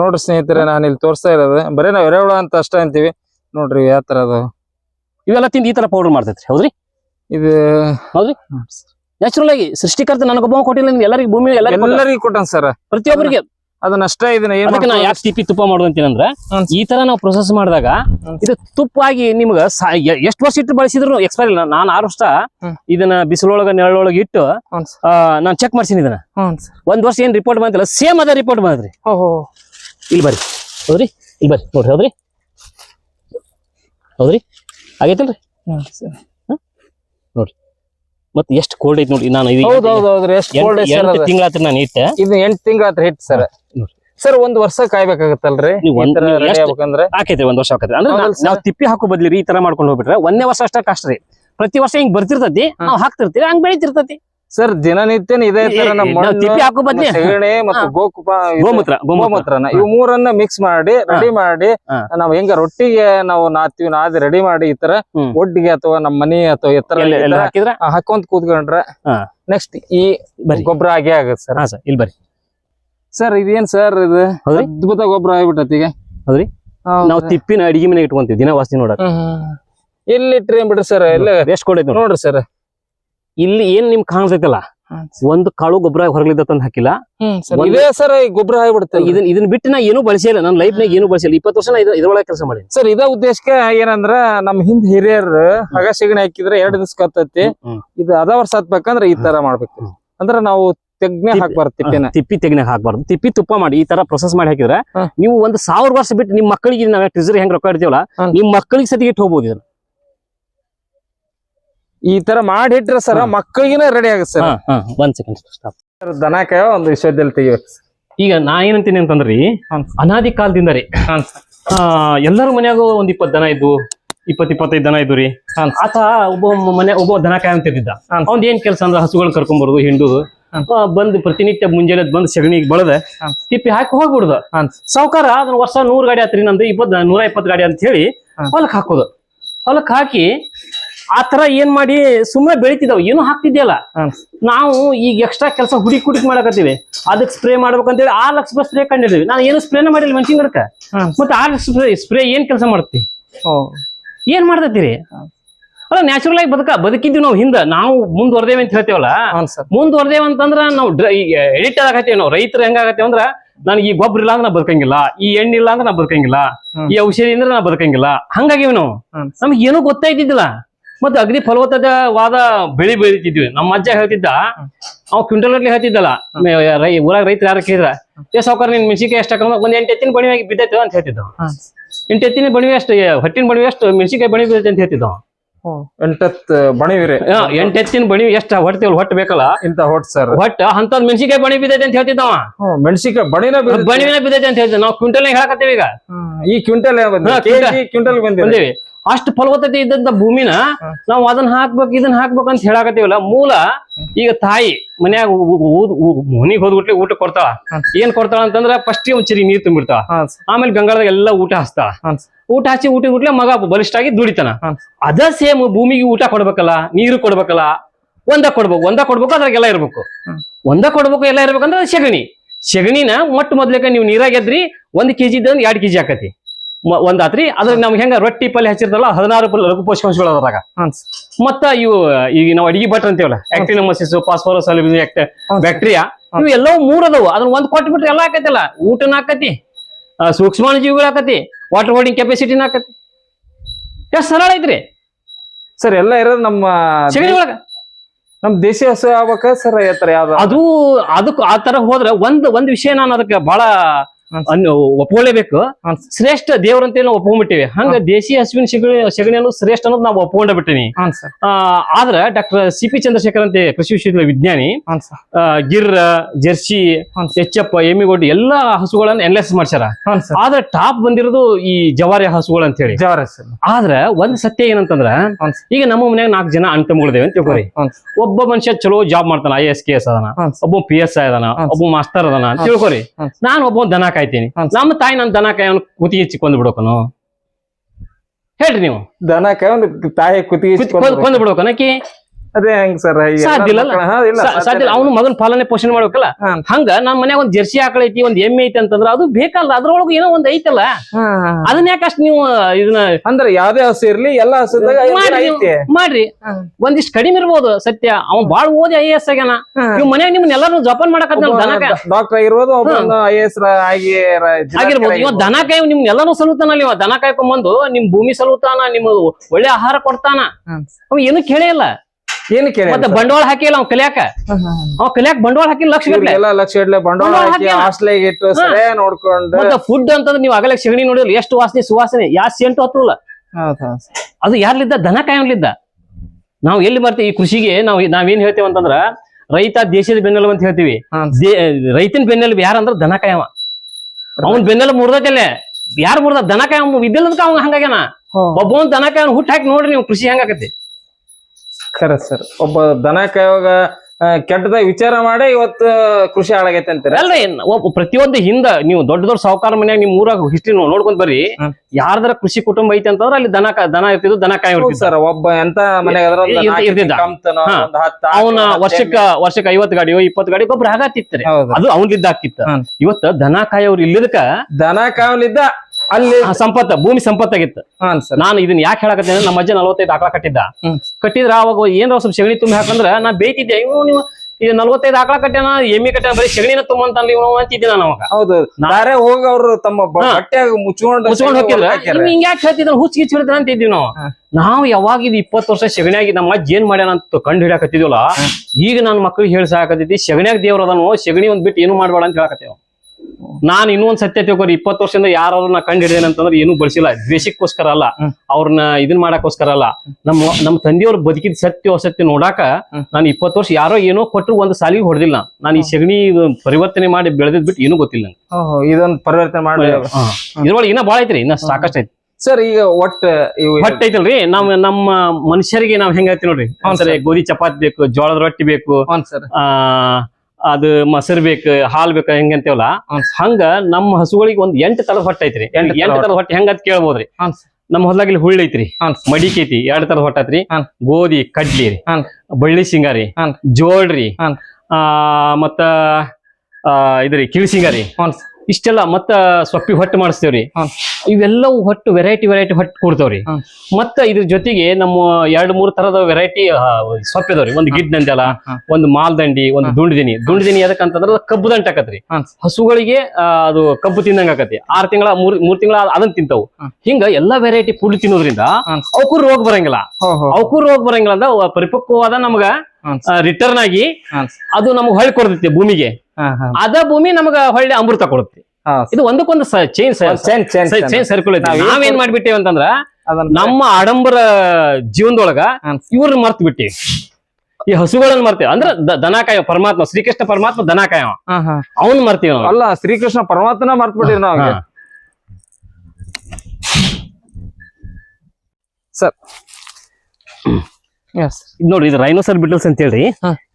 ನೋಡ್ರಿ ಸ್ನೇಹಿತರೆ ನಾನು ಇಲ್ಲಿ ತೋರಿಸ್ತಾ ಇರೋದು. ಬರೀ ನಾವ್ ಎರೆಹುಳ ಅಂತ ಅಷ್ಟೇ ಅಂತೀವಿ. ನೋಡ್ರಿ ಯಾವ ತರ ಅದು ಇವೆಲ್ಲ ತಿಂದು ಈ ತರ ಪೌಡರ್ ಮಾಡ್ತೈತ್ರಿ ಹೌದ್ರಿ? ಇದು ಹೌದ್ರಿ? ನ್ಯಾಚುರಲ್ ಆಗಿ ಸೃಷ್ಟಿಕರ್ತ ನನಗೊಬ್ಬ ಕೊಟ್ಟಿಲ್ಲ ಎಲ್ಲರಿಗೂ ಭೂಮಿ ಎಲ್ಲರಿಗೂ ಕೊಟ್ಟ ಕೊಟ್ಟನ್ ಸರ್. ಪ್ರತಿಯೊಬ್ಬರಿಗೆ. ಅದನ್ನ ಅಷ್ಟೇ ಇದನ್ನ ಏನ್ ಅದಕ್ಕೆ ನಾ ಯಾಕೆ ತಿಪ್ಪಿ ತುಪ್ಪ ಮಾಡೋದು ಅಂತೀನಂದ್ರ ಹ್ಮ್. ಈ ತರ ನಾವು ಪ್ರೊಸೆಸ್ ಮಾಡಿದಾಗ ಇದು ತುಪ್ಪ ಆಗಿ ನಿಮ್ಗ ಎಷ್ಟು ವರ್ಷ ಇಟ್ಟು ಬಳಸಿದ್ರು ಎಕ್ಸ್ಪೈರ್ ಇಲ್ಲ. ನಾನು ಆರು ವರ್ಷ. ಇದನ್ನ ಬಿಸಿಲೊಳಗ ನೆರಳೊಳಗ ಇಟ್ಟು ನಾನು ಚೆಕ್ ಮಾಡ್ಸೀನಿ ಇದನ್ನ. ಒಂದ್ ವರ್ಷ ಏನ್ ರಿಪೋರ್ಟ್ ಬಂದಿಲ್ಲ ಸೇಮ್ ಅದ ರಿಪೋರ್ಟ್ ಬಂದ್ರಿ. ಇಲ್ಲಿ ಬರ್ರಿ. ಹೌದ್ರಿ? ಇಲ್ಲಿ ಬರ್ರಿ. ನೋಡ್ರಿ ಹೌದ್ರಿ? ಹೌದ್ರಿ? ಆಗೈತಲ್ರಿ ಹ್ಮ್ sir. ಎಷ್ಟು ಕೋಲ್ಡ್ ಐತಿ ನೋಡಿ ನಾನು ಹೌದು ಹೌದು ಹೌದ್ರಿ ಎಷ್ಟು ಕೋಲ್ಡ್ ಸರ್ ಎಂಟು ತಿಂಗಳಾತ್ರ ನಾನು ಇಟ್ಟೆ ಇದು ಎಂಟು ತಿಂಗಳ ಹತ್ರ ಹಿಟ್ ಸರ್. ಸರ್ ಒಂದ್ ವರ್ಷ ಕಾಯ್ಬೇಕಾಗತ್ತಲ್ರಿ? ಈ ಒಂದ್- ವರ್ಷ ಆಕೈತ್ರಿ? ಅಂದ್ರೆ ನಾವ್ ತಿಪ್ಪಿ ಹಾಕೋ ಬದ್ಲಿ ಈ ತರ ಮಾಡ್ಕೊಂಡು ಹೋಗ್ಬಿಟ್ರೆ ಒಂದೇ ವರ್ಷ ಅಷ್ಟೇ ಕಷ್ಟ ರೀ. ಪ್ರತಿ ವರ್ಷ ಹಿಂಗ್ ಬರ್ತಿರ್ತತಿ ನಾವು ಹಾಕ್ತಿರ್ತೀವಿ ಹಂಗ್ ಬೆಳಿತಿರ್ತತಿ. ಸರ್ ದಿನನಿತ್ಯನ ಇದೇ ತರ ನಮ್ಮ ತಿಪ್ಪಿ ಹಾಕೋ ಬದ್ಲಿ ಸಗಣಿ ಮತ್ತು. ಗೋಕುಪ ಗೋಮೂತ್ರ ಗೋಮೂತ್ರ. ಗೋಮೂತ್ರನ. ಇವು ಮೂರನ್ನ ಮಿಕ್ಸ್ ಮಾಡಿ ರೆಡಿ ಮಾಡಿ ನಾವು ಹೆಂಗ ರೊಟ್ಟಿಗೆ ನಾವು ನಾತೀವಿ ನಾದಿ ರೆಡಿ ಮಾಡಿ ಈ ತರ. ಒಡ್ಡಿಗೆ ಅಥವಾ ನಮ್ಮ ಮನಿ ಅಥವಾ ಎತ್ತರ ಹಾಕೊಂತ ಕೂತ್ಕೊಂಡ್ರೆ ನೆಕ್ಸ್ಟ್ ಈ. ಗೊಬ್ಬರ ಆಗೇ ಆಗತ್ತೆ ಸರ್. ಇಲ್ಲಿ ಬರ್ರಿ. ಸರ್ ಇದೇನ್ ಸರ್ ಇದು? ಅದ್ಭುತ ಗೊಬ್ಬರ ಆಗ್ಬಿಟ್ಟತಿ ಈಗ. ಹೌದ್ರಿ? ನಾವು ತಿಪ್ಪಿನ ಅಡಿಗೆ ಮನೆ ಇಟ್ಕೊಂತೀವಿ ದಿನ ವಾಸಿ ನೋಡಕ್. ಹ್ಮ್. ಎಲ್ಲಿ ಇಟ್ರಿ ಬಿಡ್ರಿ ಸರ್ ಎಲ್ಲ ಎಷ್ಟು ಕೊಡೈತಿ ನೋಡ್ರಿ ಸರ್. ಇಲ್ಲಿ ಏನ್ ನಿಮ್ ಕಾಣಿಸ್ತೈತಲ್ಲ ಒಂದು ಕಾಳು ಗೊಬ್ಬರ ಹೊರಗ್ಲಿದ್ದ ತಂದ್ ಹಾಕಿಲ್ಲ. ಇದೇ ಸರ್ ಈ ಗೊಬ್ಬರ ಆಗ್ಬಿಡುತ್ತೆ ಇದನ್ನ ಇದನ್ನ ಬಿಟ್ಟು ನಾ ಏನೂ ಬಳಸಿಲ್ಲ ನನ್ನ ಲೈಫ್ ನಾಗ ಏನು ಬಳಸಿಲ್ಲ ಇಪ್ಪತ್ತು ವರ್ಷ ನಾ ಇದ್ರ- ಇದ್ರೊಳಗೆ ಕೆಲಸ ಮಾಡಿ ಸರ್ ಇದ ಉದ್ದೇಶಕ್ಕೆ ಏನಂದ್ರ ನಮ್ ಹಿಂದ್ ಹಿರಿಯರ್ ಹಗ ಸಿಗಣಿ ಹಾಕಿದ್ರೆ ಎರಡ್ ದಿವಸ ಕತ್ತೈತಿ. ಇದು ಅದ ವರ್ಷ ಹತ್ಬೇಕಂದ್ರ ಈ ತರ ಮಾಡ್ಬೇಕು. ಅಂದ್ರೆ ನಾವು ತೆಗ್ನೆ ಹಾಕ್ಬಾರ್ದು ತಿಪ್ಪಿನ. ತಿಪ್ಪಿ ತೆಗ್ನೆ ಹಾಕ್ಬಾರ್ದು. ತಿಪ್ಪಿ ತುಪ್ಪ ಮಾಡಿ ಈ ತರ ಪ್ರೊಸೆಸ್ ಮಾಡಿ ಹಾಕಿದ್ರೆ. ನೀವು ಒಂದ್ ಸಾವಿರ ವರ್ಷ ಬಿಟ್ಟು ನಿಮ್ ಮಕ್ಕಳಿಗೆ ನಾವ್ ಟ್ರಿಸರಿ ಹೆಂಗ್ ರೊಕ್ಕ ಇಡ್ತೀವಲ್ಲ. ನಿಮ್ ಮಕ್ಕಳಿಗೆ ಸತಿಗೆ ಇಟ್ಟು ಹೋಗ್ಬೋದು ಇದನ್ನ. ಈ ತರ ಮಾಡಿಟ್ರೆ ಸರ್ ಮಕ್ಕಳಿಗೆ ರೆಡಿ ಆಗುತ್ತೆ ಸರ್. ಒಂದ್ ಸೆಕೆಂಡ್ ಸ್ಟಾಪ್ ದನ ಕಾಯೋ ಒಂದು ವಿಷಯದಲ್ಲಿ ತೆಗಿಬೇಕು ಈಗ ನಾ ಏನಂತೀನಿ ಅಂತಂದ್ರಿ. ಅನಾದಿ ಕಾಲದಿಂದ ರೀ ಆ, ಎಲ್ಲರ ಮನ್ಯಾಗ ಒಂದ್ ಇಪ್ಪತ್ ದನ ಇದ್ವು ಇಪ್ಪತ್ ಇಪ್ಪತ್ತೈದು ದನ ಇದ್ವು ರೀ. ಆತ ಒಬ್ಬ ಮನೆ ಒಬ್ಬ ದನ ಕಾಯ ಅಂತಿದ್ದ. ಅವ್ನ್ ಏನ್ ಕೆಲಸ ಅಂದ್ರೆ ಹಸುಗಳನ್ನ ಕರ್ಕೊಂಬರೋದು ಹಿಂಡು. ಬಂದು ಪ್ರತಿನಿತ್ಯ ಮುಂಜಾನೆ ಬಂದು ಸಗಣಿಗೆ ಬಳದ. ತಿಪ್ಪಿ ಹಾಕಿ ಹೋಗ್ಬಿಡುದ. ಸಾವುಕಾರ ಅದನ್ನ ವರ್ಷ ನೂರ್ ಗಾಡಿ ಆತ್ರಿ ನಂದು ಇಪ್ಪತ್ ನೂರ ಇಪ್ಪತ್ ಗಾಡಿ ಅಂತ ಹೇಳಿ. ಹೊಲಕ್ ಹಾಕೋದು. ಹೊಲಕ್ ಹಾಕಿ ಆ ತರ ಏನ್ ಮಾಡಿ ಸುಮ್ಮನೆ ಬೆಳಿತಿದಾವ್ ಏನು ಹಾಕ್ತಿದ್ಯಲ್ಲ. ನಾವು ಈಗ ಎಕ್ಸ್ಟ್ರಾ ಕೆಲಸ ಹುಡಿ ಕುಡಿಕ್ ಮಾಡಕತ್ತೀವಿ. ಅದಕ್ಕೆ ಸ್ಪ್ರೇ ಮಾಡ್ಬೇಕಂತೇಳಿ ಆರ್ ಲಕ್ಷ ರೂಪಾಯಿ ಸ್ಪ್ರೇ ಕಂಡಿದ್ವಿ ನಾನು ಏನು ಸ್ಪ್ರೇನ ಮಾಡಿಲ್ಲ ಮೆಣಸಿನ ಗಿಡಕ್ಕೆ. ಮತ್ತೆ ಆರ್ ಲಕ್ಷ ಸ್ಪ್ರೇ ಏನ್ ಕೆಲಸ ಮಾಡ್ತಿ? ಏನ್ ಮಾಡ್ತೀರಿ ಅಲ್ಲ ನ್ಯಾಚುರಲ್ ಆಗಿ ಬದುಕ ಬದುಕಿದ್ವಿ ನಾವು ಹಿಂದ. ನಾವು ಮುಂದುವರ್ದೇವೆ ಅಂತ ಹೇಳ್ತೇವಲ್ಲ? ಮುಂದುವರ್ದೇವ್ ಅಂತಂದ್ರ ನಾವು ಎಡಿಟ್ ಆಗತ್ತೀವಿ ನಾವು. ರೈತರು ಹೆಂಗಾಗತ್ತೇವ ಅಂದ್ರ ನನಗೆ ಈ ಗೊಬ್ಬರ ಇಲ್ಲ ಅಂದ್ರೆ ನಾ ಬದುಕಂಗಿಲ್ಲ. ಈ ಎಣ್ಣೆ ಇಲ್ಲ ಅಂದ್ರೆ ನಾ ಬದುಕಂಗಿಲ್ಲ. ಈ ಔಷಧಿ ಅಂದ್ರೆ ನಾ ಬದುಕಂಗಿಲ್ಲ. ಹಂಗಾಗಿವಿ ನಾವು. ನಮ್ಗೆ ಏನೂ ಗೊತ್ತಾಯ್ತಿದ್ದಿಲ್ಲ. ಮತ್ತೆ ಅಗ್ನಿ ಫಲವತ್ತದ ವಾದ ಬೆಳಿ ಬೆಳಿತಿದ್ವಿ. ನಮ್ಮ ಅಜ್ಜ ಹೇಳ್ತಿದ್ದ ಅವ್ ಕ್ವಿಂಟಲ್ ಅಲ್ಲಿ ಹೇಳ್ತಿದ್ದಲ್ಲ ಊರಾಗ ರೈತರು ಯಾರ ಕೇಳಿದ್ರ ಏ ಸಾವುಕಾರ ನಿನ್ ಮೆಣಸಿಕಾಯಿ ಎಷ್ಟು ಹಾಕೊಂಡ್ ಒಂದ್ ಎಂಟು ಎತ್ತಿನ ಬಣಿವಾಗಿ ಬಿದ್ದೈತೆ ಅಂತ ಹೇಳ್ತಿದ್ದ ಎಂಟು ಎತ್ತಿನ ಬಣಿವೆ ಎಷ್ಟು ಹೊಟ್ಟಿನ ಬಣಿವೆ ಎಷ್ಟು ಮೆಣಸಿಕಾಯಿ ಬಣಿ ಬಿದ್ದೈತೆ ಅಂತ ಹೇಳ್ತಿದ್ದ ಎಂಟತ್ ಬಣಿವಿರಿ ಎಂಟು ಎತ್ತಿನ ಬಣಿವೆ ಎಷ್ಟು ಹೊಟ್ಟೆವಲ್ಲ ಹೊಟ್ಟು ಬೇಕಲ್ಲ? ಇಂತ ಹೊಟ್ ಸರ್. ಹೊಟ್ಟ ಅಂತದ್ ಮೆಣಸಿಕಾಯಿ ಬಣಿ ಬಿದ್ದೈತೆ ಅಂತ ಹೇಳ್ತಿದ್ದವ ಮೆಣಸಿಕಾಯಿ ಬಣಿನ ಬಣಿನ ಬಣಿವಿನ ಬಿದ್ದೈತೆ ಅಂತ ಹೇಳ್ತಿದ್ದ. ನಾವು ಕ್ವಿಂಟಲ್ ಹೇಳಕತ್ತೀವಿ ಈಗ. ಈ ಕ್ವಿಂಟಲ್ ಕ್ವಿಂಟಲ್. ಬಂದೇವಿ. ಅಷ್ಟು ಫಲವತ್ತತೆ ಇದ್ದಂತ ಭೂಮಿನ. ನಾವು ಅದನ್ನ ಹಾಕ್ಬೇಕು ಇದನ್ನ ಹಾಕ್ಬೇಕು ಅಂತ ಹೇಳಾಕತ್ತೀವಲ್ಲ ಮೂಲ ಈಗ ತಾಯಿ ಮನ್ಯಾಗ ಮನಿಗ್ ಹೋದ್ಬಿಟ್ಲೆ ಊಟ ಕೊಡ್ತಾಳ. ಏನ್ ಕೊಡ್ತಾಳ ಅಂತಂದ್ರ ಫಸ್ಟ್ ಒಂದ್ ಚರಿ ನೀರ್ ತುಂಬಿಡ್ತಾಳ. ಆಮೇಲೆ ಗಂಗಾಳದಾಗ ಎಲ್ಲಾ ಊಟ ಹಚ್ತಾಳ. ಊಟ ಹಚ್ಚಿ ಊಟ ಬಿಟ್ಲೆ ಮಗ ಬಲಿಷ್ಠ ಆಗಿ ದುಡಿತಾನ. ಅದ ಸೇಮ್ ಭೂಮಿಗೆ ಊಟ ಕೊಡ್ಬೇಕಲ್ಲ ನೀರು ಕೊಡ್ಬೇಕಲ್ಲ ಒಂದ ಕೊಡ್ಬೇಕು ಒಂದ ಕೊಡ್ಬೇಕು ಅದ್ರಾಗೆಲ್ಲ ಇರ್ಬೇಕು. ಒಂದ ಕೊಡ್ಬೇಕು ಎಲ್ಲ ಇರ್ಬೇಕಂದ್ರೆ ಸೆಗಣಿ ಸಗಣಿ ಸಗಣಿನ ಮೊಟ್ಟ ಮೊದ್ಲೇಕ ನೀವು ನೀರಾಗೆದ್ರಿ ಒಂದ್ ಕೆಜಿ ಇದ್ದಂದ್ರೆ ಎರಡ್ ಕೆಜಿ ಆಕತಿ. ಮ- ಒಂದ್ ಆತ್ರಿ ಅದ್ರ ನಮ್ಗೆ ಹೆಂಗ ರೊಟ್ಟಿ ಪಲ್ಯ ಹಚ್ಚಿರ್ತಲ್ಲ ಹದಿನಾರು ಪಲ್ಯ ಲಘು ಪೋಷಕಾಂಶಗಳು ಅದ್ರಾಗ. ಮತ್ತ ಇವು ಈಗ ನಾವು ಅಡಿಗೆ ಭಟ್ ಅಂತೀವಲ್ಲ ಆಕ್ಟಿನಮಸಿಸ್ ಫಾಸ್ಫರಸ್. ಬ್ಯಾಕ್ಟೀರಿಯಾ ಇವು ಎಲ್ಲವೂ ಮೂರ್ ಅದಾವು. ಅದನ್ನ ಒಂದ್ ಕೊಟ್ಟು ಬಿಟ್ರೆ ಎಲ್ಲ ಆಕತಿಲ್ಲ. ಊಟನ ಆಕತಿ ಸೂಕ್ಷ್ಮಾಣು ಜೀವಿಗಳು ಆಕತಿ ವಾಟರ್ ಹೋಲ್ಡಿಂಗ್ ಕೆಪಾಸಿಟಿನ ಆಕತಿ. ಎಷ್ಟ್ ಸರಳ ಐತ್ರಿ. ಸರ್ ಎಲ್ಲ ಇರೋದು ನಮ್ಮ ಒಳಗ. ನಮ್ ದೇಶಿ ಹಸು ಆಗ್ಬೇಕ ಸರ್ ಅದು ಅದಕ್ಕೆ ಆ ತರ ಹೋದ್ರೆ ಒಂದ್ ಒಂದ್ ವಿಷಯ ನಾನು ಅದಕ್ಕೆ ಬಹಳ ಒಪ್ಕೊಳ್ಳೇಬೇಕು. ಶ್ರೇಷ್ಠ ದೇವರಂತ ನಾವು ಒಪ್ಕೊಂಡ್ಬಿಟ್ಟಿವಿ ಹಂಗ ದೇಶಿ ಹಸುವಿನ ಸೆಗಣಿ ಸೆಗಣಿಯನ್ನು ಶ್ರೇಷ್ಠ ಅನ್ನೋದು ನಾವು ಒಪ್ಕೊಂಡ ಬಿಟ್ಟಿನಿ ಆ, ಆದ್ರ ಡಾಕ್ಟರ್ ಸಿ ಪಿ ಚಂದ್ರಶೇಖರ್ ಅಂತ ಕೃಷಿ ವಿಶ್ವವಿದ್ಯಾಲಯ ವಿಜ್ಞಾನಿ Gir Jersey HF H F ಎಮ್ಮಿಗೋಡ್ ಎಲ್ಲಾ ಹಸುಗಳನ್ನ ಎನ್ಲೈಸ್ ಮಾಡ್ಸಾರ ಆದ್ರೆ ಟಾಪ್ ಬಂದಿರೋದು ಈ ಜವಾರಿ ಹಸುಗಳು ಅಂತ ಹೇಳಿ ಆದ್ರ ಒಂದ್ ಸತ್ಯ ಏನಂತಂದ್ರ ಈಗ ನಮ್ಮ ಮನ್ಯಾಗ ನಾಲ್ಕು ಜನ ಅಣ್ಣ ತಮ್ಮಗಳಿದೇವೆ ಅಂತ ತಿಳ್ಕೊರಿ ಒಬ್ಬ ಮನುಷ್ಯ ಚಲೋ ಜಾಬ್ ಮಾಡ್ತಾನ ಐ ಎಸ್ ಕೆ ಎಸ್ ಅದನ ಒಬ್ಬ ಪಿ ಎಸ್ ಐ ಅದಾನ ಒಬ್ಬ ಮಾಸ್ತರ್ ಅದಾನ ತಿಳ್ಕೊರಿ. ನಾನು ಒಬ್ಬ ದನ ಕಾಯ್ತೀನಿ. ನಮ್ಮ ತಾಯಿ ನನ್ನ ದನ ಕಾಯೋನ್ ಕುತ್ತಿಗೆ ಕೊಂದು ಬಿಡೋಕನು ಹೇಳ್ರಿ ನೀವು. ದನ ಕಾಯ್ ತಾಯಿ ಕುತ್ತಿಗೆ ಕೊಂದು ಆಕಿ ಅದೇ ಹೆಂಗ್ ಸರ್ ಸಾಧ್ಯ ಇಲ್ಲಲ್ಲ? ಸಾಧ್ಯ ಇಲ್ಲ. ಅವನು ಮಗನ್ ಪಾಲನೆ ಪೋಷಣೆ ಮಾಡ್ಬೇಕಲ್ಲ. ಹಂಗ ನಮ್ಮ ಮನ್ಯಾಗ ಒಂದ್ ಜರ್ಸಿ ಆಕಳ ಐತಿ ಒಂದ್ ಎಮ್ಮೆ ಐತಿ ಅಂತಂದ್ರ ಅದು ಬೇಕಲ್ಲ ಅದ್ರೊಳಗ ಏನೋ ಒಂದ್ ಐತಲ್ಲ? ಅದನ್ನ ಯಾಕೆ ಅಷ್ಟ್ ನೀವು ಇದನ್ನ ಅಂದ್ರೆ ಯಾವ್ದೇ ಹಸು ಇರ್ಲಿ ಎಲ್ಲಾ ಹಸು ಮಾಡ್ರಿ ಒಂದಿಷ್ಟು ಕಡಿಮೆ ಇರ್ಬೋದು ಸತ್ಯ. ಅವ್ನ್ ಬಾಳ್ ಓದಿ ಐ ಎಸ್ ಆಗ್ಯಾನ. ಇವ್ ಮನ್ಯಾಗ ನಿಮ್ನ ಎಲ್ಲಾರು ಜಪಾನ್ ಮಾಡಕ್ ಡಾಕ್ಟರ್ ಆಗಿರ್ಬೋದು ಐ ಎಸ್ ಆಗಿ ಆಗಿರ್ಬೋದು. ಇವ ದನ ಕೈ ನಿಮ್ ಎಲ್ಲಾನು ಸಲುತ್ತಾನ ಇವ. ದನ ಕಾಯ್ಕೊಂಬಂದು ನಿಮ್ ಭೂಮಿ ಸಲುತಾನ ನಿಮ್ ಒಳ್ಳೆ ಆಹಾರ ಕೊಡ್ತಾನ. ಅವ ಏನು ಕೇಳೇ ಇಲ್ಲ. ಏನು ಕೇಳಿ ಮತ್ತೆ ಬಂಡವಾಳ ಹಾಕಿಲ್ಲ ಅವ್ ಕಲಿಯಾಕ? ಅವ್ ಕಲಿಯಾಕ ಬಂಡವಾಳ ಹಾಕಿಲ್ಲ ಲಕ್ಷ ಗಟ್ಲೆ. ಎಲ್ಲ ಲಕ್ಷ ಇಡ್ಲೆ ಬಂಡವಾಳ ಹಾಕಿ ಇಟ್ಟು ಸರಿಯ ನೋಡ್ಕೊಂಡು. ಮತ್ತೆ ಫುಡ್ ಅಂತಂದ್ರೆ ನೀವು ಆಗಲೇ ಸಗಣಿ ನೋಡಿದ್ರೆ ಎಷ್ಟು ವಾಸನೆ ಸುವಾಸನೆ ಯಾ ಸೆಂಟು ಹತ್ತಲ್ಲ. ಅದು ಯಾರ್ಲಿದ್ದ? ದನ ಕಾಯಿಲಿದ್ದ ನಾವು ಎಲ್ಲಿ ಬರ್ತೀವಿ? ಈ ಕೃಷಿಗೆ ನಾವು ನಾವೇನ್ ಹೇಳ್ತೇವೆ ಅಂತಂದ್ರ ರೈತ ದೇಶದ ಬೆನ್ನೆಲುಬು ಅಂತ ಹೇಳ್ತೀವಿ. ರೈತನ ಬೆನ್ನೆಲುಬು ಯಾರಂದ್ರ ದನ ಕಾಯವ. ಅವನ್ ಬೆನ್ನೆಲುಬು ಮುರ್ದೈತಲ್ಲೇ ಯಾರು ಮುರ್ದ? ದನ ಕಾಯ ಇದ್ದಿಲ್ಲದಕ್ಕ ಅವ್ನ ಹಂಗಾಗ್ಯಾನ. ಒಬ್ಬ ಒಂದ್ ದನ ಕಾಯ ಹುಟ್ಟು ಹಾಕಿ ನೋಡ್ರಿ ನೀವು ಕೃಷಿ ಹೆಂಗಾಕತಿ ಖರೆ ಸರ್ ಒಬ್ಬ ದನ ಕಾಯುವಾಗ ಆ, ಕೆಟ್ಟದಾಗ ವಿಚಾರ ಮಾಡೇ ಇವತ್ತು ಕೃಷಿ ಹಾಳಾಗೈತೆ ಅಂತೀರ ಅಲ್ರಿ ಒಬ್ಬ ಪ್ರತಿಯೊಂದು ಹಿಂದ ನೀವು ದೊಡ್ಡ ದೊಡ್ಡ ಸಾವುಕಾರ ಮನ್ಯಾಗ ನಿಮ್ ಊರಾಗ ಹಿಸ್ಟ್ರಿ ನೋಡ್ಕೊಂಡ್ ಬರ್ರಿ ಹ್ಮ್. ಯಾರ್ದಾರ ಕೃಷಿ ಕುಟುಂಬ ಐತಿ ಅಂತಂದ್ರ ಅಲ್ಲಿ ದನ ಕಾ- ದನ ಇರ್ತಿದ್ದು ದನ ಕಾಯಿ ಸರ್ ಒಬ್ಬ ಎಂತ ಮನೆಗೆ ಇರ್ತಿದ್ದ. ಹಾ. ಒಂದು ಅವನ ವರ್ಷಕ್ಕ ವರ್ಷಕ್ಕ ಐವತ್ ಗಾಡಿಯೋ ಇಪ್ಪತ್ ಗಾಡಿ ಗೊಬ್ಬರ. ಹೌದು ಅದು ಅವನಿದ್ದಾಕಿತ್ತ ಇವತ್ತು ಹ್ಮ್. ಇವತ್ತ ದನ ಕಾಯೋರು ಇಲ್ಲದಕ್ಕ ದನ ಕಾವಲಿದ್ದ ಅಲ್ಲಿ ಸಂಪತ್ ಸಂಪತ್ತ ಭೂಮಿ ಸಂಪತ್ತಾಗಿತ್ತು. ಆಗಿತ್ತು ಸರ್. ನಾನು ಇದನ್ನ ಯಾಕೆ ಹೇಳಕತ್ತೇನೆ ನಮ್ಮ ಅಜ್ಜ ನಲವತ್ತೈದು ಆಕಳ ಕಟ್ಟಿದ್ದ. ಕಟ್ಟಿದ್ರ ಅವಾಗ ಏನ್ ಸ್ವಲ್ಪ ಸಗಣಿ ತುಂಬಿ ಹಾಕಂದ್ರ ನಾ ಬೇಯ್ತಿದ್ದೆ. ಇವ್ ನೀವು ಈಗ ನಲ್ವತ್ತೈದು ಆಕಳ ಕಟ್ಟ್ಯಾನ ಎಮ್ಮಿ ಕಟ್ಟ್ಯಾನ ಬರೀ ಸಗಣಿನ ತುಂಬಂತಾನ ಇವ್ ಅಂತಿದ್ದೆ ನಾನು ಅವಾಗ. ಹೌದು ನಾ- ದಾರೆ ಹೋಗಿ ಅವ್ರು ತಮ್ಮ ಮುಚ್ಕೊಂಡು ಮುಚ್ಕೊಂಡ್ ಹೋಗಿದ್ರ. ಹಿಂಗ ಯಾಕೆ ಹೇಳ್ತಿದ್ರು? ಹುಚ್ಚಿ ಗಿಚ್ಚ ಹಿಡಿದ್ರ ಅಂತ ಇದ್ವಿ ನಾವು ನಾವ್ ಯಾವಾಗ ಇದು ಇಪ್ಪತ್ತು ವರ್ಷ ಶಗಣಿಯಾಗಿ ನಮ್ಮ ಅಜ್ಜ ಏನ್ ಮಾಡ್ಯಾನ ಅಂತ ಕಂಡು ಹಿಡಿಯಾಕತ್ತಿದ್ವಲ್ಲ ಈಗ ನನ್ನ ಮಕ್ಳಿಗೆ ಹೇಳಿ ಸಾಕತ್ತೈತಿ ಸಗಣಿಯಾಗ ದೇವ್ರ ಶಗಣಿ ಸಗಣಿ ಒಂದ್ ಬಿಟ್ಟು ಏನು ಮಾಡ್ಬೇಡ ಅಂತ ಹೇಳಕತ್ತೇವ. ನಾನು ಇನ್ನೊಂದ್ ಸತ್ಯ ತಿಳ್ಕೊರಿ ಇಪ್ಪತ್ತು ವರ್ಷದಿಂದ ಯಾರು ನಾ ಕಂಡು ಹಿಡಿದೇನೆ ಅಂತಂದ್ರೆ ಏನು ಬಳಸಿಲ್ಲ. ದ್ವೇಷಕ್ಕೋಸ್ಕರ ಅಲ್ಲ. ಅವ್ರನ್ನ ಇದನ್ ಮಾಡಕ್ಕೋಸ್ಕರ ಅಲ್ಲ. ನಮ್ಮ ನಮ್ಮ ತಂದೆಯವ್ರು ಬದುಕಿದ ಸತ್ಯ ಅಸತ್ಯ ನೋಡಾಕ. ನಾನು ಇಪ್ಪತ್ತು ವರ್ಷ ಯಾರೋ ಏನೋ ಕೊಟ್ಟರು ಒಂದು ಸಾಲಿಗೆ ಹೊಡೆದಿಲ್ಲ. ನಾನು ಈ ಸಗಣಿ ಪರಿವರ್ತನೆ ಮಾಡಿ ಬೆಳೆದಿದ್ ಬಿಟ್ಟು ಏನೂ ಗೊತ್ತಿಲ್ಲ ಇದೊಂದ್ ಪರಿವರ್ತನೆ ಮಾಡಿ. ಇದ್ರೊಳಗೆ ಇನ್ನ ಬಾಳ ಐತ್ರಿ ಇನ್ನ ಸಾಕಷ್ಟು ಐತಿ. ಸರ್ ಈಗ ಒಟ್ಟ ಹೊಟ್ಟೆ ಐತಲ್ರಿ? ನಾವ್ ನಮ್ಮ ಮನುಷ್ಯರಿಗೆ ನಾವ್ ಹೆಂಗ ಐತಿ ನೋಡ್ರಿ? ಗೋಧಿ ಚಪಾತಿ ಬೇಕು ಜೋಳದ ರೊಟ್ಟಿ ಬೇಕು ಆ ಅದು ಮೊಸರು ಬೇಕು ಹಾಲ್ ಬೇಕು ಹೆಂಗ ಅಂತೀವಲ್ಲ? ಹೌದ್ ಹಂಗ ನಮ್ಮ ಹಸುಗಳಿಗೆ ಒಂದ್ ಎಂಟು ತರದ ಹೊಟ್ಟೆ ಐತ್ರಿ. ಎಂಟ್ ತರದ ಹೊಟ್ಟೆ. ಹೆಂಗ ಅಂತ ಕೇಳ್ಬೋದ್ರಿ? ನಮ್ಮ ಹೊಲದಾಗ ಇಲ್ಲಿ ಹುಳ್ಳಿ ಐತ್ರಿ. ಮಡಿಕೈತಿ ಎರಡ್ ತರದ ಹೊಟ್ಟೆ ಐತ್ರಿ. ಹೌನ್. ಗೋಧಿ ಕಡ್ಲಿ ರೀ. ಬಳ್ಳಿ ಸಿಂಗಾರಿ ಹೌನ್. ಜೋಳ್ರಿ. ಆ ಮತ್ತ ಆ ಇದ್ರಿ ಕಿಳಿ ಸಿಂಗಾರಿ ಹೌನ್ ಸರ್. ಇಷ್ಟೆಲ್ಲ ಮತ್ತ ಸೊಪ್ಪಿ ಹೊಟ್ಟು ಮಾಡಿಸ್ತೇವ್ರಿ. ಇವೆಲ್ಲವೂ ಹೊಟ್ಟು ವೆರೈಟಿ ವೆರೈಟಿ ಹೊಟ್ಟು ಕೊಡ್ತಾವ್ರಿ. ಮತ್ತ ಇದ್ರ ಜೊತೆಗೆ ನಮ್ಮ ಎರಡ್ ಮೂರ್ ತರದ ವೆರೈಟಿ ಸೊಪ್ಪಿ ಒಂದು ಒಂದ್ ಗಿಡ್ ನಂದೆಲ್ಲ ಹ್ಮ್. ಒಂದು ಮಾಲ್ದಂಡಿ ಒಂದು. ದುಂಡಿದಿನಿ. ದುಂಡಿದಿನಿ ಅದು ಕಬ್ಬು ದಂಟ ಆಕತ್ರಿ. ಹಸುಗಳಿಗೆ ಅದು ಕಬ್ಬು ತಿಂದಂಗ ಆಕತಿ ಆರ್ ತಿಂಗಳ ಮೂರ್ ಮೂರ್ ತಿಂಗಳ ಅದನ್ನ ತಿಂತಾವು. ಹಿಂಗ ಎಲ್ಲಾ ವೆರೈಟಿ ಫುಡ್ ತಿನ್ನೋದ್ರಿಂದ. ಅವಕ್ಕೂ ರೋಗ ಬರಂಗಿಲ್ಲ. ಅವಕ್ಕೂ ರೋಗ ಬರಂಗಿಲ್ಲ ಅಂದ ಪರಿಪಕ್ವವಾದ ನಮಗ ರಿಟರ್ನ್ ಆಗಿ ಅದು ನಮ್ಗೆ ಹೊಳ್ಕೊಡ್ತೈತಿ ಭೂಮಿಗೆ. ಅದ ಭೂಮಿ ನಮಗ ಹೊಳ್ಳಿ ಅಮೃತ ಕೊಡುತ್ತೆ. ಇದು ಒಂದಕ್ಕೊಂದು ಚೈನ್ ಚೇನ್ ಸರ್ಕುಲ್ ಐತಿ. ನಾವ್ ಏನ್ ನಾವೇನ್ ಮಾಡ್ಬಿಟ್ಟೇವಿ ಅಂತಂದ್ರ ನಮ್ಮ ಆಡಂಬರ ಜೀವನದೊಳಗ ಇವ್ರ ಇವ್ರನ್ನ ಮರ್ತ್ ಬಿಟ್ಟಿವಿ ಈ ಹಸುಗಳನ್ನ ಮರ್ತೇವ ಅಂದ್ರ ದನಕಾಯ ದನ ಪರಮಾತ್ಮ ಶ್ರೀಕೃಷ್ಣ ಪರಮಾತ್ಮ ದನ ಕಾಯವ ಹಾ ಹಾ. ಅವನ್ ಮರ್ತೀವಿ ಅಲ್ಲ ಶ್ರೀಕೃಷ್ಣ ಪರಮಾತ್ಮನ ಮರ್ತ್ ಬಿಟ್ಟಿವಿ ನಾವು ಸರ್. ನೋಡ್ರಿ ಇದು ರೈನೋಸರ್ ಬಿಟಲ್ಸ್ ಅಂತ ಹೇಳ್ರಿ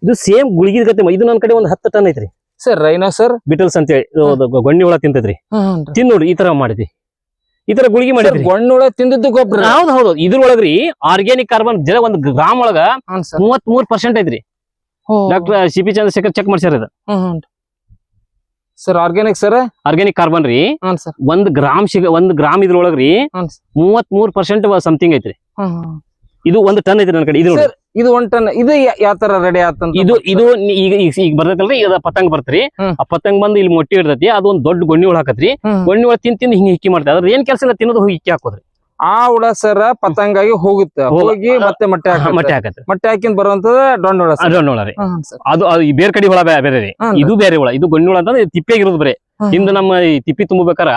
ಇದು ಸೇಮ್ ಗುಳಿಗಿದ ಗತಿ ಇದು ನನ್ನ ಕಡೆ ಒಂದ್ ಹತ್ತು ಟನ್ ಐತ್ರಿ. Sir rhino sir? ಬಿಟಲ್ಸ್ ಅಂತ ಹೇಳಿ ಇದು ಅದು ತಿಂತದ್ರಿ. ತಿನ್ ತಿಂತೈತ್ರಿ ತಿಂದ್ ನೋಡಿ ಈ ತರ ಮಾಡಿದ್ವಿ. ಈ ತರ ಗುಳಿಗೆ ಮಾಡಿದ್ರಿ. ಗೊಣ್ಣುಳ ತಿಂದಿದ್ದು ಗೊಬ್ಬರ. ಹೌದು ಹೌದು ಇದ್ರೊಳಗ್ರಿ ಆರ್ಗ್ಯಾನಿಕ್ ಕಾರ್ಬನ್ ಜರ ಒಂದ್ ಗ್ರಾಮ್ ಒಳಗ ಮೂವತ್ ಮೂರ್ ಪರ್ಸೆಂಟ್ ಐತ್ರಿ. Doctor C P Chandrashekhar check ಮಾಡ್ಸ್ಯಾರ ಇದು. Sir organic sir? Organic carbon ರೀ. ಒಂದ್ ಗ್ರಾಮ್ ಸಿಗ ಒಂದ್ ಗ್ರಾಮ್ ಇದ್ರೊಳಗ್ರಿ ಮೂವತ್ ಮೂರ್ ಪರ್ಸೆಂಟ್ ಸಮಥಿಂಗ್ ಐತ್ರಿ. ಇದು ಒಂದ್ ಟನ್ ಐತಿ ನನ್ನ ಕಡೆ ಇದು ನೋಡಿ. ಇದು ಒಂದ್ ಟನ್ ಇದು ಯಾವ ತರ ರೆಡಿ ಆತ ಇದು ಇದು ಈಗ ಈಗ ಈಗ ಬರ್ತೈತಲ್ರಿ ಈಗ ಪತಂಗ ಬರ್ತ್ರಿ ಆ ಪತಂಗ ಬಂದು ಇಲ್ಲಿ ಮೊಟ್ಟಿ ಇಡ್ತೈತಿ ಅದೊಂದ್ ದೊಡ್ಡ ಗೊಣ್ಣಿ ಒಳ ಹಾಕತ್ರಿ. ಗೊಣ್ಣಿ ಒಳ ತಿಂದ್ ತಿಂದ್ ಹಿಂಗ್ ಹಿಕ್ಕಿ ಮಾಡ್ತಾರೆ ಅದ್ರ ಏನ್ ಕೆಲಸ ಇಲ್ಲ ತಿನ್ನೋದು ಹೋಗಿ ಹಿಕ್ಕಿ ಹಾಕೋದ್ರಿ. ಆ ಹುಳ ಪತಂಗ ಪತಂಗಾಗಿ ಹೋಗುತ್ತೆ. ಹೋಗಿ ಮತ್ತೆ ಮೊಟ್ಟೆ ಹಾಕುತ್ತೆ. ಮೊಟ್ಟೆ ಹಾಕತ್ತೆ. ಮೊಟ್ಟೆ ಹಾಕಿಂದ ಬರುವಂತದ ಹುಳ ಸರ್. ಅದು ರೀ ಬೇರೆ ಕಡೆ ಹುಳ ಬೇರೆ ರೀ. ಇದು ಬೇರೆ ಹುಳ. ಇದು ಗಂಡು ಹುಳ ಅಂತಂದ್ರೆ ತಿಪ್ಪೆಗಿರೋದು ಬರೀ. ಹಿಂದ ನಮ್ಮ ಈ ತಿಪ್ಪಿ ತುಂಬಬೇಕಾರ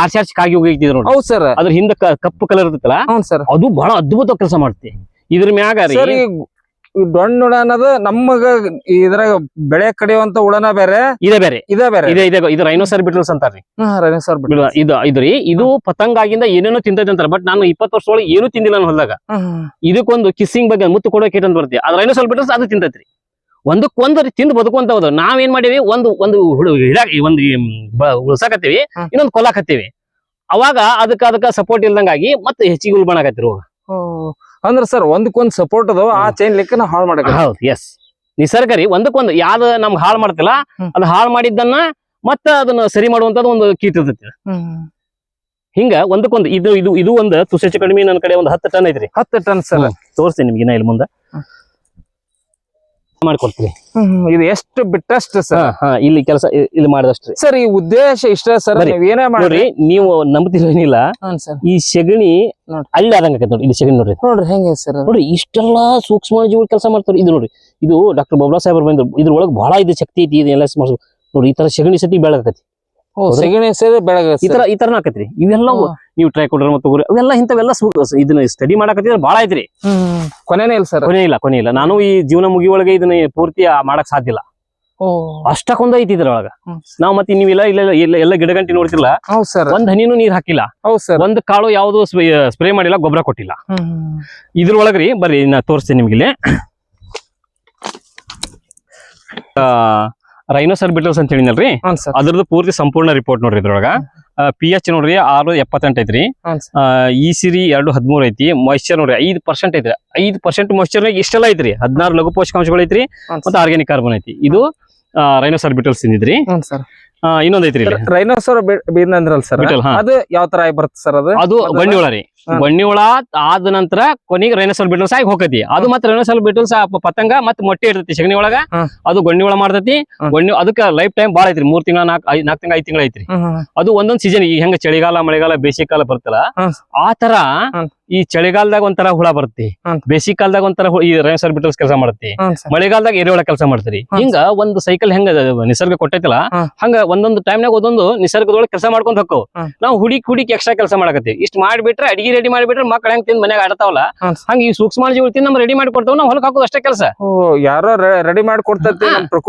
ಆರ್ಸಿ ಆರ್ಸಿ ಕಾಗಿ ಹೋಗಿದ್ದಿದ್ರು ನೋಡಿ ಹೌದ್ ಸರ್. ಅದ್ರ ಹಿಂದ ಕಪ್ಪು ಕಲರ್ ಸರ್. ಅದು ಬಹಳ ಅದ್ಭುತ ಕೆಲಸ ಮಾಡ್ತಿ. ಇದ್ರ ಮ್ಯಾಗ ರೀ ಸರ್ ಈ ಡೊಣ್ಣ ಹುಳ ಅನ್ನೋದು ನಮಗ ಇದ್ರಾಗ ಬೆಳೆ ಕಡಿಯುವಂತ ಹುಳನ ಬೇರೆ. ಇದೇ ಬೇರೆ. ಇದೇ ಬೇರೆ. ಇದೇ ಇದೇ. ಇದು ರೈನೋಸರ್ ಬಿಟ್ಲಸ್ ಅಂತಾರ್ರಿ. ರೈನೋಸರ್ ಬಿಟ್ಲ ಇದು ಇದು ಪತಂಗ ಇದು ಪತಂಗಾಗಿಂದ ಏನೇನೋ ತಿಂತೈತೆ ಅಂತಾರೆ. ಬಟ್ ನಾನು ಇಪ್ಪತ್ತು ವರ್ಷ ಒಳಗೆ ಏನೂ ತಿಂದಿಲ್ಲ ನಾನು ಹೊಲದಾಗ. ಇದಕ್ಕೊಂದು ಕಿಸ್ಸಿಂಗ್ ಬಗ್ಗೆ ಮುತ್ತು ಕೊಡೋ ಕೀಟ ಅಂತ ಬರ್ತೀವಿ ಅದು ರೈನೋಸರ್ ಬಿಟ್ಲಸ್ ಅದು ತಿಂತೈತ್ರಿ ಒಂದಕ್ಕೊಂದು ತಿಂದು ಬದುಕುವಂತ ಹೋದ ನಾವೇನ್ ಮಾಡೀವಿ? ಒಂದು ಒಂದು ಹುಳು ಹಿಡಾ ಒಂದು ಉಳ್ಸಾಕತ್ತೀವಿ. ಇನ್ನೊಂದು ಕೊಲಾಕತ್ತೀವಿ ಅವಾಗ ಅದಕ್ಕ ಅದಕ್ಕ ಸಪೋರ್ಟ್ ಇಲ್ದಂಗಾಗಿ ಮತ್ತೆ ಹೆಚ್ಚಿಗೆ ಉಲ್ಬಣ ಆಗತ್ತಿ ರೋಗ ಅಂದ್ರ ಸರ್ ಒಂದಕ್ಕೊಂದ್ ಸಪೋರ್ಟ್ ಅದು ಆ ಚೈನ್ ಲೆಕ್ಕ ಹಾಳ್ ಹಾಳು ಮಾಡಕ ಹೌದು ಎಸ್ ನಿಸರ್ಗ ರೀ ಒಂದಕ್ಕೊಂದು ಯಾವ್ದು ನಮ್ಗೆ ಹಾಳು ಮಾಡ್ತಿಲ್ಲ ಅದ್ ಹಾಳು ಮಾಡಿದ್ದನ್ನ ಮತ್ತ ಅದನ್ನ ಸರಿ ಮಾಡುವಂತದ್ದು ಒಂದು ಕೀಟ ಇರ್ತೈತಿ. ಹಿಂಗ ಒಂದಕ್ಕೊಂದು ಇದು ಇದು ಇದು ಒಂದು ತುಸೆಚ್ಚು ಕಡಿಮೆ ನನ್ನ ಕಡೆ ಒಂದು ಹತ್ತು ಟನ್ ಐತ್ರಿ. ಹತ್ತು ಟನ್ ಸರ್. ತೋರಿಸ್ತೀನಿ ನಿಮ್ಗೆ ಇಲ್ಲಿ ಮುಂದೆ. ಮಾಡ್ಕೊಡ್ತೀನಿ ಇದು ಎಷ್ಟು ಬಿಟ್ಟಷ್ಟು ಸರ್? ಇಲ್ಲಿ ಕೆಲಸ ಇಲ್ಲಿ ಮಾಡಿದಷ್ಟ್ರಿ ಸರ್ ಈ ಉದ್ದೇಶ ಇಷ್ಟ ಸರ್ ಏನೇ ಮಾಡ್ರಿ. ನೀವು ನಂಬ್ತಿರೇನಿಲ್ಲ. ಸರ್. ಈ ಸೆಗಣಿ. ಅಲ್ಲಿ ಆದಂಗ ನೋಡ್ರಿ ಇಲ್ಲಿ ಸೆಗಣಿ ನೋಡ್ರಿ. ನೋಡ್ರಿ ಹೆಂಗೆ ಸರ್ ನೋಡ್ರಿ ಇಷ್ಟೆಲ್ಲಾ ಸೂಕ್ಷ್ಮ ಜೀವ ಕೆಲಸ ಮಾಡ್ತಾರೆ. ಇದು ನೋಡ್ರಿ ಇದು ಡಾಕ್ಟರ್ ಬಬ್ಲಾ ಸಾಹೇಬ್ ಬಂದ್ರು. ಇದ್ರೊಳಗೆ ಬಹಳ ಇದು ಶಕ್ತಿ ಐತಿ ಇದೆಲ್ಲ ಮಾಡ್ಸು ನೋಡ್ರಿ ಈ ತರ ಸೆಗಣಿ ಸತಿ ಹೌದ್ರಿ? ಸೆಗಣಿ ಸೇರಿ ಈ ತರ ಈ ತರನ ಆಕತ್ರಿ. ಇವೆಲ್ಲ ನೀವು ಟ್ರೈ ಕೊಡ್ರಿ ಮತ್ತು ತಗೋರಿ ಅವೆಲ್ಲ ಇಂಥವೆಲ್ಲ ಸೂ- ಇದನ್ನ ಸ್ಟಡಿ ಮಾಡಕತ್ತಿದ್ರೆ ಬಹಳ ಐತ್ರಿ. ಕೊನೆನೇ ಇಲ್ಲ ಸರ್ ಕೊನೆ ಇಲ್ಲ ಕೊನೆ ಇಲ್ಲ. ನಾನು ಈ ಜೀವನ ಮುಗಿಯೊಳಗೆ ಇದನ್ನ ಪೂರ್ತಿ ಆ ಮಾಡಕ್ ಸಾಧ್ಯ ಇಲ್ಲ. ಅಷ್ಟಕ್ಕೊಂದ ಐತಿ ಇದ್ರೊಳಗ. ನಾವ್ ಮತ್ತೆ ನೀವೆಲ್ಲ ಇಲ್ಲ ಇಲ್ಲ ಎಲ್ಲ ಗಿಡಗಂಟಿ ನೋಡ್ತಿಲ್ಲ. ಹೌದ್ ಸರ್ ಒಂದ್ ಹನಿನೂ ನೀರ್ ಹಾಕಿಲ್ಲ. ಹೌದ್ ಸರ್ ಒಂದ್ ಕಾಳು ಯಾವ್ದು ಸ್ಪ್ರೇ ಮಾಡಿಲ್ಲ ಗೊಬ್ಬರ ಕೊಟ್ಟಿಲ್ಲ. ಇದ್ರೊಳಗ್ರಿ ಬರ್ರಿ ನಾ ತೋರಿಸ್ತೀನಿ ನಿಮ್ಗೆ ಇಲ್ಲಿ. ರೈನೋಸರ್ ಬಿಟಲ್ಸ್ ಅಂತ ಹೇಳಿನಲ್ರಿ ಅದ್ರದ್ದು ಪೂರ್ತಿ ಸಂಪೂರ್ಣ ರಿಪೋರ್ಟ್ ನೋಡ್ರಿ ಇದ್ರೊಳಗ. ಪಿ ಎಚ್ ನೋಡ್ರಿ ಆರು ಎಪ್ಪತ್ತೆಂಟು ಐತ್ರಿ. ಈ ಸಿರಿ ಎರಡು ಹದಿಮೂರು ಐತಿ. ಮಾಯಿಶ್ಚರ್ ನೋಡ್ರಿ ಐದು ಪರ್ಸೆಂಟ್ ಐತ್ರಿ. ಐದು ಪರ್ಸೆಂಟ್ ಮಾಯಿಶ್ಚರ್ ಇಷ್ಟೆಲ್ಲ ಐತ್ರಿ. ಹದಿನಾರು ಲಘು ಪೋಷಕಾಂಶಗಳು ಐತ್ರಿ ಮತ್ತೆ ಆರ್ಗ್ಯಾನಿಕ್ ಕಾರ್ಬನ್ ಐತಿ. ಇದು ರೈನೋಸರ್ ಬಿಟಲ್ಸ್ ತಿಂದಿದ್ರಿ. ಇನ್ನೊಂದ್ ಐತ್ರಿ ರೈನೋಸರ್ ಬೀದ್ ಅಂದ್ರಲ್ಲ ಸರ್? ಅದು ಯಾವ ತರ ಬರುತ್ತೆ ಸರ್ ಅದು? ಅದು ಬಂಡಿ ಗೊಣ್ಣಿ ಗೊಣ್ಣಿ ಹುಳ ಆದ ನಂತರ ಕೊನೆಗೆ ರೈನಸಲ್ ಬಿಟಲ್ಸ್ ಆಗಿ ಹೋಗತಿ ಅದು ಮತ್ತೆ ರೈನಸಲ್ ಬಿಟಲ್ಸ್ ಪತಂಗ ಮತ್ತೆ ಮೊಟ್ಟೆ ಇರ್ತೈತಿ ಸಗಣಿ ಒಳಗ. ಅದು ಗೊಣ್ಣಿ ಹುಳ ಮಾಡ್ತೈತಿ. ಗೊಣ್ಣಿ ಅದಕ್ಕ ಲೈಫ್ ಟೈಮ್ ಬಾಳ ಐತ್ರಿ. ಮೂರ್ ತಿಂಗಳ ನಾಲ್ಕು ನಾಲ್ಕು ತಿಂಗಳ ಐದ್ ತಿಂಗಳ ಐತ್ರಿ. ಅದು ಒಂದೊಂದ್ ಸೀಸನ್ ಈಗ ಹೆಂಗ ಚಳಿಗಾಲ ಮಳೆಗಾಲ ಬೇಸಿಗೆ ಕಾಲ ಬರ್ತಲ್ಲ ಆತರ ಆ ತರ ಈ ಚಳಿಗಾಲದಾಗ ಒಂಥರ ಹುಳ ಬರ್ತಿ. ಬೇಸಿಗೆ ಕಾಲದಾಗ ಒಂಥರ ಈ ರೈನಸಲ್ ಬಿಟಲ್ಸ್ ಕೆಲಸ ಸರ್. ಮಳೆಗಾಲದಾಗ ಎರೆಹುಳ ಕೆಲಸ ಮಾಡ್ತೀರಿ. ಹಿಂಗ ಒಂದು ಸೈಕಲ್ ಹೆಂಗ ನಿಸರ್ಗ ಕೊಟ್ಟೈತಲ್ಲ ಹಂಗ ಒಂದೊಂದು ಟೈಮ್ನಾಗ ಒಂದೊಂದು ನಿಸರ್ಗದೊಳಗೆ ಕೆಲಸ ಮಾಡ್ಕೊಂಡ್ ಹೋಕ್ಕವು. ಹಾ. ನಾವು ಹುಡುಕಿ ಹುಡುಕಿ ಎಕ್ಸ್ಟ್ರಾ ಕೆಲಸ ಮಾಡಕತ್ತೀವಿ. ಇಷ್ಟ ಮಾಡ್ಬಿಟ್ರೆ ಅಡಿಗೆ ರೆಡಿ ಮಾಡಿಬಿಟ್ರೆ ಮಕ್ಳು ಹೆಂಗ್ ತಿಂದ್ ಮನ್ಯಾಗ ಆಡ್ತಾವಲ್ಲ. ಹಂಗ ಈ ಸೂಕ್ಷ್ಮ ಜೀವಿ ತಿಂದ್ ನಮ್ ರೆಡಿ ಮಾಡಿ ಕೊಡ್ತಾವ ನಾವ್ ಹೊಲಕ್ ಹಾಕೋದು ಅಷ್ಟೇ ಕೆಲಸ ಯಾರೋ ರೆಡಿ ಮಾಡಿ ಕೊಡ್ತೈತಿ ಪ್ರಕೃತಿ